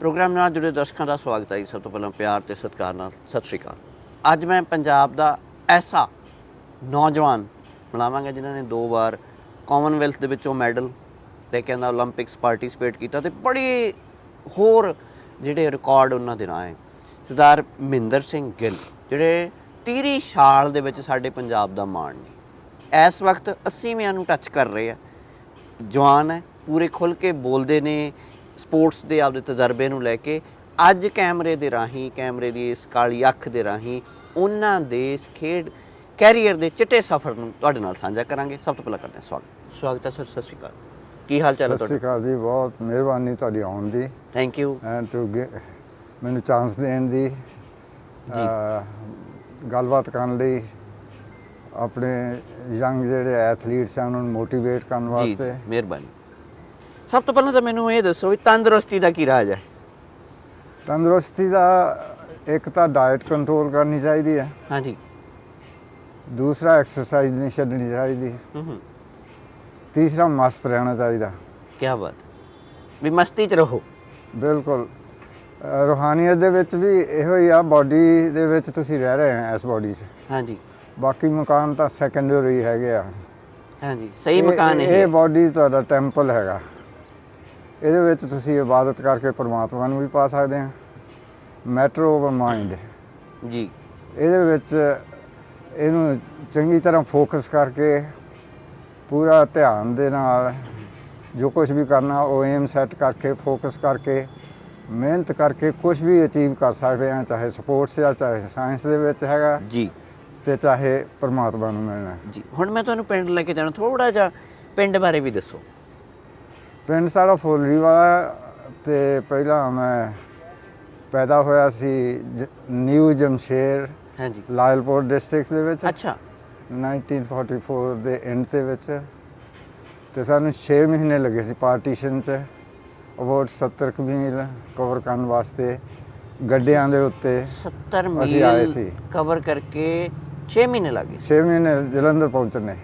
Programme ਨਾਲ ਜੁੜੇ ਦਰਸ਼ਕਾਂ ਦਾ ਸਵਾਗਤ ਹੈ ਜੀ ਸਭ ਤੋਂ ਪਹਿਲਾਂ ਪਿਆਰ ਤੇ ਸਤਿਕਾਰ ਨਾਲ। ਸਤਿ ਸ਼੍ਰੀ ਅਕਾਲ। ਅੱਜ ਮੈਂ ਪੰਜਾਬ ਦਾ ਐਸਾ ਨੌਜਵਾਨ ਮਿਲਾਵਾਂਗਾ ਜਿਨ੍ਹਾਂ ਨੇ ਦੋ ਵਾਰ ਕਾਮਨਵੈਲਥ ਦੇ ਵਿੱਚੋਂ ਮੈਡਲ ਲੈ ਕੇ ਆਂਦਾ 올림픽ਸ ਪਾਰਟਿਸਿਪੇਟ ਕੀਤਾ ਤੇ ਬੜੇ ਹੋਰ ਜਿਹੜੇ ਰਿਕਾਰਡ ਉਹਨਾਂ ਦੇ ਨਾਂ ਹੈ, ਸਰਦਾਰ ਮਹਿੰਦਰ ਸਿੰਘ ਗਿੱਲ, ਜਿਹੜੇ ਤੀਰੀ ਛਾਲ ਦੇ ਵਿੱਚ ਸਾਡੇ ਪੰਜਾਬ ਦਾ ਮਾਣ ਨੇ। ਇਸ ਵਕਤ 80 ਮਿਆਂ ਨੂੰ ਟੱਚ ਕਰ ਰਹੇ ਆ। ਜਵਾਨ ਹੈ, ਪੂਰੇ ਖੁੱਲ ਕੇ ਬੋਲਦੇ ਨੇ ਸਪੋਰਟਸ ਦੇ ਆਪਦੇ ਤਜਰਬੇ ਨੂੰ ਲੈ ਕੇ ਅੱਜ ਕੈਮਰੇ ਦੇ ਰਾਹੀਂ ਕੈਮਰੇ ਦੀ ਇਸ ਕਾਲੀ ਅੱਖ ਦੇ ਰਾਹੀਂ ਉਹਨਾਂ ਦੇ ਇਸ ਖੇਡ ਕੈਰੀਅਰ ਦੇ ਚਿੱਟੇ ਸਫ਼ਰ ਨੂੰ ਤੁਹਾਡੇ ਨਾਲ ਸਾਂਝਾ ਕਰਾਂਗੇ। ਸਭ ਤੋਂ ਪਹਿਲਾਂ ਕਰਦੇ ਹਾਂ ਸਵਾਗਤ। ਸਵਾਗਤ ਹੈ ਸਰ ਸਤਿ ਸ਼੍ਰੀ ਅਕਾਲ। ਕੀ ਹਾਲ ਚਾਲ ਹੈ ਸਤਿ ਸ਼੍ਰੀ ਤੁਹਾਡਾ? ਅਕਾਲ ਜੀ ਬਹੁਤ ਮਿਹਰਬਾਨੀ ਤੁਹਾਡੀ ਆਉਣ ਦੀ। ਥੈਂਕ ਯੂ ਐਂਡ ਟੂ ਮੈਨੂੰ ਚਾਂਸ ਦੇਣ ਦੀ ਜੀ। ਅਹ, ਗੱਲਬਾਤ ਕਰਨ ਲਈ ਆਪਣੇ ਯੰਗ ਜਿਹੜੇ ਐਥਲੀਟਸ ਆ ਉਹਨਾਂ ਨੂੰ ਮੋਟੀਵੇਟ ਕਰਨ ਜੀ ਵਾਸਤੇ। ਜੀ, ਮਿਹਰਬਾਨੀ। ਸਭ ਤੋਂ ਪਹਿਲਾਂ ਤਾਂ ਮੈਨੂੰ ਇਹ ਦੱਸੋ ਵੀ ਤੰਦਰੁਸਤੀ ਦਾ ਕੀ ਰਾਜ ਹੈ? ਤੰਦਰੁਸਤੀ ਦਾ ਇੱਕ ਤਾਂ ਡਾਈਟ ਕੰਟਰੋਲ ਕਰਨੀ ਚਾਹੀਦੀ ਹੈ। ਹਾਂਜੀ। ਦੂਸਰਾ ਐਕਸਰਸਾਈਜ਼ ਨਹੀਂ ਛੱਡਣੀ ਚਾਹੀਦੀ। ਹੂੰ ਹੂੰ। ਤੀਸਰਾ ਮਸਤ ਰਹਿਣਾ ਚਾਹੀਦਾ। ਕੀ ਬਾਤ ਵੀ ਮਸਤੀ ਚ ਰਹੋ। ਬਿਲਕੁਲ। ਅਹ, ਰੂਹਾਨੀਅਤ ਦੇ ਵਿੱਚ ਵੀ ਇਹੋ ਹੀ ਆ ਬਾਡੀ ਦੇ ਵਿੱਚ ਤੁਸੀਂ ਰਹਿ ਰਹੇ ਆ ਇਸ ਬਾਡੀ 'ਚ। ਹਾਂਜੀ। ਬਾਕੀ ਮਕਾਨ ਤਾਂ ਸੈਕੰਡਰੀ ਹੈਗੇ ਆ। ਹਾਂਜੀ ਸਹੀ ਇਹ- ਮਕਾਨ ਇਹ ਹੈ। ਇਹ ਬਾਡੀ ਤੁਹਾਡਾ ਟੈਂਪਲ ਹੈਗਾ। ਇਹਦੇ ਵਿੱਚ ਤੁਸੀਂ ਇਬਾਦਤ ਕਰਕੇ ਪਰਮਾਤਮਾ ਨੂੰ ਵੀ ਪਾ ਸਕਦੇ ਆ। ਮੈਟਰ ਓਵਰ ਮਾਈਂਡ ਜੀ। ਇਹਦੇ ਵਿੱਚ ਇਹਨੂੰ ਚੰਗੀ ਤਰ੍ਹਾਂ ਫੋਕਸ ਕਰਕੇ ਪੂਰਾ ਧਿਆਨ ਦੇ ਨਾਲ ਜੋ ਕੁਝ ਵੀ ਕਰਨਾ ਉਹ ਏਮ ਸੈੱਟ ਕਰਕੇ ਫੋਕਸ ਕਰਕੇ ਮਿਹਨਤ ਕਰਕੇ ਕੁਝ ਵੀ ਅਚੀਵ ਕਰ ਸਕਦੇ ਆ ਚਾਹੇ ਸਪੋਰਟਸ ਜਾਂ ਚਾਹੇ ਸਾਇੰਸ ਦੇ ਵਿੱਚ ਹੈਗਾ। ਜੀ। ਤੇ ਚਾਹੇ ਪਰਮਾਤਮਾ ਨੂੰ ਮਿਲਣਾ। ਜੀ। ਹੁਣ ਮੈਂ ਤੁਹਾਨੂੰ ਪਿੰਡ ਲੈ ਕੇ ਜਾਣਾ ਥੋੜਾ ਜਿਹਾ ਪਿੰਡ ਬਾਰੇ ਵੀ ਦੱਸੋ। ਪਿੰਡ ਸਾਡਾ ਫੁੱਲਰੀ ਵਾਲਾ ਤੇ ਪਹਿਲਾਂ ਮੈਂ ਪੈਦਾ ਹੋਇਆ ਸੀ ਜ- ਨਿਊ ਜਮਸ਼ੇਰ ਹਾਂਜੀ। ਲਾਇਲਪੁਰ ਡਿਸਟ੍ਰਿਕਟ ਦੇ ਵਿੱਚ। ਅੱਛਾ। 1944 ਦੇ ਐਂਡ ਦੇ ਵਿੱਚ। ਤੇ ਸਾਨੂੰ 6 ਮਹੀਨੇ ਲੱਗੇ ਸੀ ਪਾਰਟੀਸ਼ਨ 'ਚ। ਅਬਾਊਟ 70 ਕੁ ਮੀਲ ਕਵਰ ਕਰਨ ਵਾਸਤੇ ਗੱਡਿਆਂ ਦੇ ਉੱਤੇ 70 ਅਸੀਂ ਆਏ ਮੀਲ ਸੀ। ਕਵਰ ਕਰਕੇ 6 ਮਹੀਨੇ ਲੱਗੇ 6 ਮਹੀਨੇ ਜਲੰਧਰ ਪਹੁੰਚਣੇ।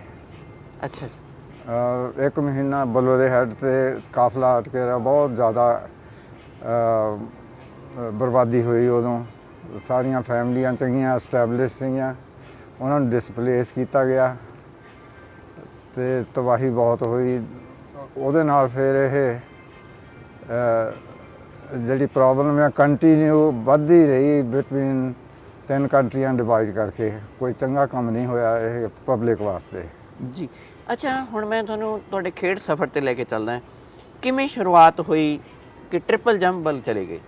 ਅੱਛਾ ਜੀ। ਇੱਕ ਮਹੀਨਾ ਬਲੋ ਦੇ ਹੈੱਡ ਤੇ ਕਾਫਲਾ ਅਟਕੇ ਰਿਹਾ ਬਹੁਤ ਜ਼ਿਆਦਾ ਬਰਬਾਦੀ ਹੋਈ ਉਦੋਂ। ਸਾਰੀਆਂ ਫੈਮਲੀਆਂ ਚੰਗੀਆਂ ਐਸਟੈਬਲਿਸ਼ ਸੀਗੀਆਂ। ਉਹਨਾਂ ਨੂੰ ਡਿਸਪਲੇਸ ਕੀਤਾ ਗਿਆ ਤੇ ਤਬਾਹੀ ਬਹੁਤ ਹੋਈ। ਉਹਦੇ ਨਾਲ ਫਿਰ ਇਹ ਜਿਹੜੀ ਪ੍ਰੋਬਲਮ ਹੈ ਕੰਟੀਨਿਊ ਵੱਧਦੀ ਰਹੀ ਬਿਟਵੀਨ ਤਿੰਨ ਕੰਟਰੀਆਂ ਡਿਵਾਈਡ ਕਰਕੇ। ਕੋਈ ਚੰਗਾ ਕੰਮ ਨਹੀਂ ਹੋਇਆ ਇਹ ਪਬਲਿਕ ਵਾਸਤੇ। ਜੀ। ਅੱਛਾ ਹੁਣ ਮੈਂ ਤੁਹਾਨੂੰ ਤੁਹਾਡੇ ਖੇਡ ਸਫ਼ਰ ਤੇ ਲੈ ਕੇ ਚੱਲਦਾ ਹਾਂ। ਕਿਵੇਂ ਸ਼ੁਰੂਆਤ ਹੋਈ ਕਿ ਟ੍ਰਿਪਲ ਜੰਪ ਵੱਲ ਚਲੇ ਗਏ?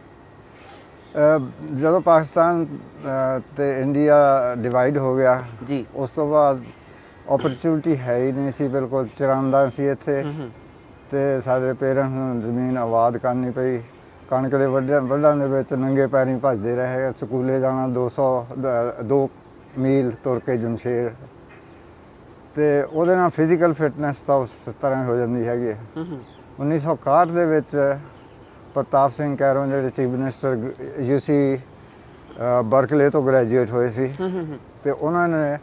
ਅਹ ਜਦੋਂ ਪਾਕਿਸਤਾਨ ਅਹ, ਤੇ ਇੰਡੀਆ ਡਿਵਾਈਡ ਹੋ ਗਿਆ ਜੀ। ਉਸ ਤੋਂ ਬਾਅਦ ਓਪਰਚੁਨਿਟੀ ਹੈ ਹੀ ਨਹੀਂ ਸੀ ਬਿਲਕੁਲ ਚਰਾਂਦਾ ਸੀ ਇੱਥੇ। ਤੇ ਸਾਡੇ ਪੇਰੈਂਟਸ ਨੂੰ ਜ਼ਮੀਨ ਆਬਾਦ ਕਰਨੀ ਪਈ। ਕਣਕ ਦੇ ਵੱਢਣ ਵੱਢਣ ਦੇ ਵਿੱਚ ਨੰਗੇ ਪੈਰੀਂ ਭੱਜਦੇ ਰਹੇ। ਸਕੂਲੇ ਜਾਣਾ 200 2 ਮੀਲ ਤੁਰ ਕੇ ਜਮਸ਼ੇਰ ਤੇ ਉਹਦੇ ਨਾਲ ਫਿਜ਼ੀਕਲ ਫਿਟਨੈਸ ਤਾਂ ਉਸ ਤਰ੍ਹਾਂ ਹੋ ਜਾਂਦੀ ਹੈਗੀ ਹੈ। ਹੂੰ ਹੂੰ 1961 ਦੇ ਵਿੱਚ ਪ੍ਰਤਾਪ ਸਿੰਘ ਕੈਰੋਂ ਜਿਹੜੇ ਚੀਫ ਮਿਨਿਸਟਰ ਯੂਸੀ ਬਰਕਲੇ ਤੋਂ ਗ੍ਰੈਜੂਏਟ ਹੋਏ ਸੀ। ਤੇ ਉਹਨਾਂ ਨੇ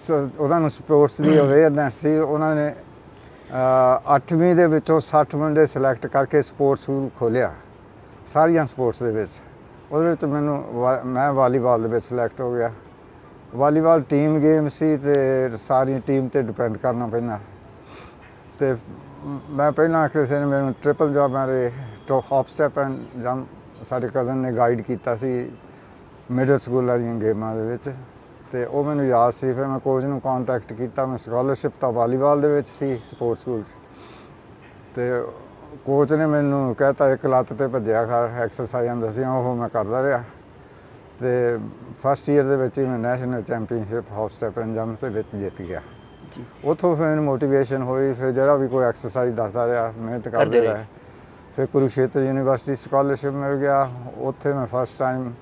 ਸ- ਉਹਨਾਂ ਨੂੰ ਸਪੋਰਟਸ ਦੀ ਅਵੇਅਰਨੈਸ ਸੀ। ਉਹਨਾਂ ਨੇ 8ਵੀਂ ਦੇ ਵਿੱਚੋਂ 60 ਮੁੰਡੇ ਸਿਲੈਕਟ ਕਰਕੇ ਸਪੋਰਟਸ ਸਕੂਲ ਖੋਲਿਆ ਸਾਰੀਆਂ ਸਪੋਰਟਸ ਦੇ ਵਿੱਚ। ਉਹਦੇ ਵਿੱਚ ਮੈਨੂੰ ਵਾ- ਮੈਂ ਵਾਲੀਬਾਲ ਦੇ ਵਿੱਚ ਸਿਲੈਕਟ ਹੋ ਗਿਆ। ਵਾਲੀਬਾਲ ਟੀਮ ਗੇਮ ਸੀ ਤੇ ਸਾਰੀ ਟੀਮ ਤੇ ਡਿਪੈਂਡ ਕਰਨਾ ਪੈਂਦਾ। ਤੇ ਮੈਂ ਪਹਿਲਾਂ ਕਿਸੇ ਨੇ, ਮੈਨੂੰ ਟ੍ਰਿਪਲ ਜੰਪ ਬਾਰੇ ਟੋਪ ਹੌਪ ਸਟੈਪ ਐਂਡ ਜੰਪ ਸਾਡੇ ਕਜ਼ਨ ਨੇ ਗਾਈਡ ਕੀਤਾ ਸੀ ਮਿਡਲ ਸਕੂਲ ਵਾਲੀਆਂ ਗੇਮਾਂ ਦੇ ਵਿੱਚ। ਤੇ ਉਹ ਮੈਨੂੰ ਯਾਦ ਸੀ, ਫਿਰ ਮੈਂ ਕੋਚ ਨੂੰ ਕੰਟੈਕਟ ਕੀਤਾ, ਮੈਂ ਸਕਾਲਰਸ਼ਿਪ ਤਾਂ ਵਾਲੀਬਾਲ ਦੇ ਵਿੱਚ ਸੀ ਸਪੋਰਟਸ ਸਕੂਲ 'ਚ। ਤੇ ਕੋਚ ਨੇ ਮੈਨੂੰ ਕਹਿਤਾ, ਇੱਕ ਲੱਤ ਤੇ ਭੱਜਿਆ ਕਰ ਐਕਸਰਸਾਈਜ਼ਾਂ ਸੀ, ਉਹ ਮੈਂ ਕਰਦਾ ਰਿਹਾ। ਤੇ ਫਸਟ ਈਅਰ ਦੇ ਵਿੱਚ ਹੀ ਮੈਂ national championship hop step and jump ਦੇ ਵਿੱਚ ਜਿੱਤ ਗਿਆ। ਜੀ। ਉੱਥੋਂ ਫਿਰ ਮੈਨੂੰ ਮੋਟੀਵੇਸ਼ਨ ਹੋਈ ਫਿਰ ਜਿਹੜਾ ਵੀ ਕੋਈ ਐਕਸਰਸਾਈਜ਼ ਦੱਸਦਾ ਰਿਹਾ ਮਿਹਨਤ ਕਰਦੇ ਰਹੇ। ਫਿਰ ਕੁਰੂਕਸ਼ੇਤਰ ਯੂਨੀਵਰਸਿਟੀ ਸਕਾਲਰਸ਼ਿਪ ਮਿਲ ਗਿਆ। ਉੱਥੇ ਮੈਂ ਫਸਟ ਟਾਈਮ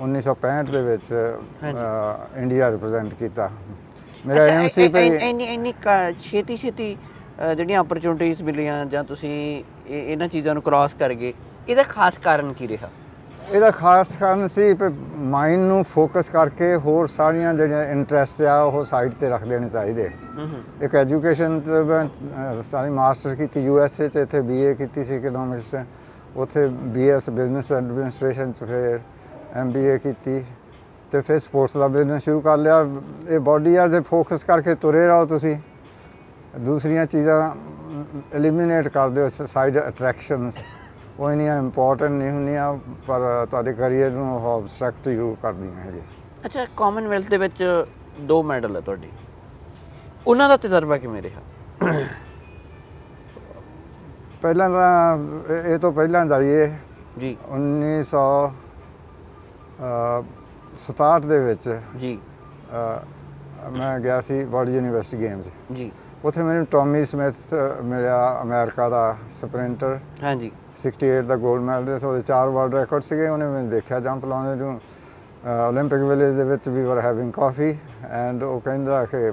1965 ਦੇ ਵਿੱਚ ਇੰਡੀਆ ਰਿਪਰੈਜ਼ੈਂਟ ਕੀਤਾ। ਮੇਰਾ ਅੱਛਾ, ਐਮ ਸੀ ਇ- ਤੇ ਇੰਨੀ ਇੰਨੀ ਛੇਤੀ ਛੇਤੀ ਜਿਹੜੀਆਂ ਓਪਰਚੁਨਿਟੀਆਂ ਮਿਲੀਆਂ ਜਾਂ ਤੁਸੀਂ ਇਹ- ਇਹਨਾਂ ਚੀਜ਼ਾਂ ਨੂੰ ਕ੍ਰਾਸ ਕਰ ਗਏ ਇਹਦਾ ਖਾਸ ਕਾਰਨ ਕੀ ਰਿਹਾ? ਇਹਦਾ ਖਾਸ ਕਾਰਨ ਸੀ ਕਿ ਮਾਈਂਡ ਨੂੰ ਫੋਕਸ ਕਰਕੇ ਹੋਰ ਸਾਰੀਆਂ ਜਿਹੜੀਆਂ ਇੰਟਰਸਟ ਆ ਉਹ ਸਾਈਡ ਤੇ ਰੱਖ ਦੇਣੇ ਚਾਹੀਦੇ। ਇੱਕ ਐਜੂਕੇਸ਼ਨ ਤੇ ਮੈਂ ਸਾਰੀ ਮਾਸਟਰ ਕੀਤੀ ਯੂ ਐਸ ਏ ਚ ਇੱਥੇ ਬੀ ਏ ਕੀਤੀ ਸੀ ਇਕਨੋਮਿਕਸ ਉੱਥੇ ਬੀਐਸ ਬਿਜ਼ਨਸ ਐਡਮਿਨਿਸਟ੍ਰੇਸ਼ਨ ਚ ਫਿਰ ਐਮਬੀਏ ਕੀਤੀ। ਤੇ ਫਿਰ ਸਪੋਰਟਸ ਦਾ ਬਿਜ਼ਨਸ ਸ਼ੁਰੂ ਕਰ ਲਿਆ। ਇਹ ਬਾਡੀ ਆ ਜੇ ਫੋਕਸ ਕਰਕੇ ਤੁਰੇ ਰਹੋ ਤੁਸੀਂ ਦੂਸਰੀਆਂ ਚੀਜ਼ਾਂ ਐਲੀਮੀਨੇਟ ਕਰ ਦਿਓ ਸਾਈਡ ਅਟਰੈਕਸ਼ਨਸ ਉਹ ਇੰਨੀਆਂ ਇੰਪੋਰਟੈਂਟ ਨਹੀਂ ਹੁੰਦੀਆਂ ਪਰ ਤੁਹਾਡੇ ਕੈਰੀਅਰ ਨੂੰ ਉਹ ਆਬਸਟ੍ਰੈਕਟ ਜ਼ਰੂਰ ਕਰਦੀਆਂ ਹੈਗੇ ਅੱਛਾ ਕਾਮਨਵੈਲਥ ਦੇ ਵਿੱਚ ਦੋ ਮੈਡਲ ਹੈ ਤੁਹਾਡੇ। ਉਹਨਾਂ ਦਾ ਤਜਰਬਾ ਕਿਵੇਂ ਰਿਹਾ? ਪਹਿਲਾਂ ਤਾਂ ਇਹ- ਇਹ ਤੋਂ ਪਹਿਲਾਂ ਜਾਈਏ ਜੀ। 1967 ਦੇ ਵਿੱਚ ਜੀ। ਅ, ਮੈਂ ਗਿਆ ਸੀ ਵਰਲਡ ਯੂਨੀਵਰਸਿਟੀ ਗੇਮਸ ਜੀ। ਉੱਥੇ ਮੈਨੂੰ ਟੌਮੀ ਸਮਿਥ ਮਿਲਿਆ ਅਮਰੀਕਾ ਦਾ ਸਪ੍ਰਿੰਟਰ ਹਾਂਜੀ। 68 ਦਾ ਗੋਲਡ ਮੈਡਲ ਤੇ ਉਹਦੇ ਚਾਰ ਵਰਲਡ ਰਿਕਾਰਡ ਸੀਗੇ ਉਹਨੇ ਮੈਂ ਦੇਖਿਆ ਜੰਪ ਲਾਉਂਦੇ ਨੂੰ। ਓਲੰਪਿਕ ਵਿਲੇਜ ਦੇ ਵਿੱਚ ਵੀ ਵਰ ਹੈਵਿੰਗ ਕਾਫੀ ਐਂਡ ਉਹ ਕਹਿੰਦਾ ਕਿ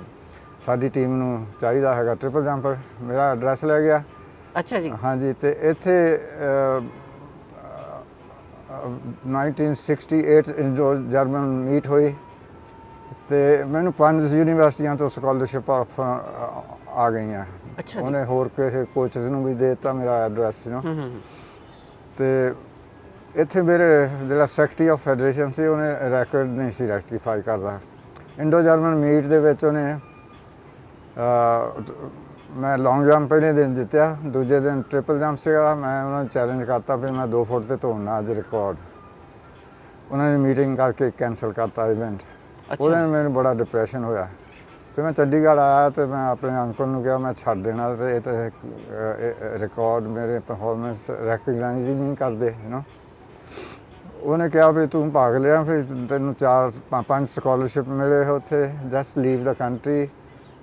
ਸਾਡੀ ਟੀਮ ਨੂੰ ਚਾਹੀਦਾ ਹੈਗਾ ਟ੍ਰਿਪਲ ਜੰਪਰ ਮੇਰਾ ਐਡਰੈਸ ਲੈ ਗਿਆ। ਅੱਛਾ ਜੀ। ਹਾਂਜੀ ਤੇ ਇੱਥੇ 1968 ਇੰਡੋਰ ਜਰਮਨ ਮੀਟ ਹੋਈ ਤੇ ਮੈਨੂੰ ਪੰਜ ਯੂਨੀਵਰਸਿਟੀਆਂ ਤੋਂ ਸਕਾਲਰਸ਼ਿਪ ਆਫ ਆ ਗਈਆਂ। ਅੱਛਾ ਜੀ। ਉਹਨੇ ਹੋਰ ਕਿਸੇ ਕੋਚਸ ਨੂੰ ਵੀ ਦਿੱਤਾ ਮੇਰਾ ਐਡਰੈਸ ਨੂੰ ਹੂੰ ਹੂੰ ਹੂੰ। ਤੇ ਇੱਥੇ ਮੇਰੇ ਜਿਹੜਾ ਸੈਕਟਰੀ ਆਫ ਫੈਡਰੇਸ਼ਨ ਸੀ ਉਹਨੇ ਰੈਕੋਰਡ ਨਹੀਂ ਸੀ ਰੈਕਟੀਫਾਈ ਕਰਦਾ। ਇੰਡੋ ਜਰਮਨ ਮੀਟ ਦੇ ਵਿੱਚ ਉਹਨੇ ਮੈਂ ਲੌਂਗ ਜੰਪ ਪਹਿਲੇ ਦਿਨ ਜਿੱਤਿਆ। ਦੂਜੇ ਦਿਨ ਟ੍ਰਿਪਲ ਜੰਪ ਸੀਗਾ। ਮੈਂ ਉਹਨਾਂ ਨੂੰ ਚੈਲੰਜ ਕਰਤਾ ਫਿਰ ਮੈਂ 2 ਫੁੱਟ ਤੇ ਤੋੜਨਾ ਅੱਜ ਰਿਕਾਰਡ ਉਹਨਾਂ ਨੇ ਮੀਟਿੰਗ ਕਰਕੇ ਕੈਨਸਲ ਕਰਤਾ ਇਵੈਂਟ ਉਹਦੇ ਨਾਲ ਮੈਨੂੰ ਬੜਾ ਡਿਪਰੈਸ਼ਨ ਹੋਇਆ। ਤੇ ਮੈਂ ਚੰਡੀਗੜ੍ਹ ਆਇਆ ਤੇ ਮੈਂ ਆਪਣੇ ਅੰਕਲ ਨੂੰ ਕਿਹਾ, ਮੈਂ ਛੱਡ ਦੇਣਾ ਤੇ ਇਹ ਤਾਂ ਰਿਕਾਰਡ ਮੇਰੇ ਪਰਫਾਰਮੈਂਸ ਰੈਕਗਨਾਈਜ਼ ਹੀ ਨਹੀਂ ਕਰਦੇ ਯੂ نو ਉਹਨੇ ਕਿਹਾ ਵੀ ਤੂੰ ਭਾਗ ਲਿਆ ਫਿਰ ਤੈਨੂੰ ਚਾਰ ਪੰਜ ਸਕਾਲਰਸ਼ਿਪ ਮਿਲੇ ਉੱਥੇ just leave the country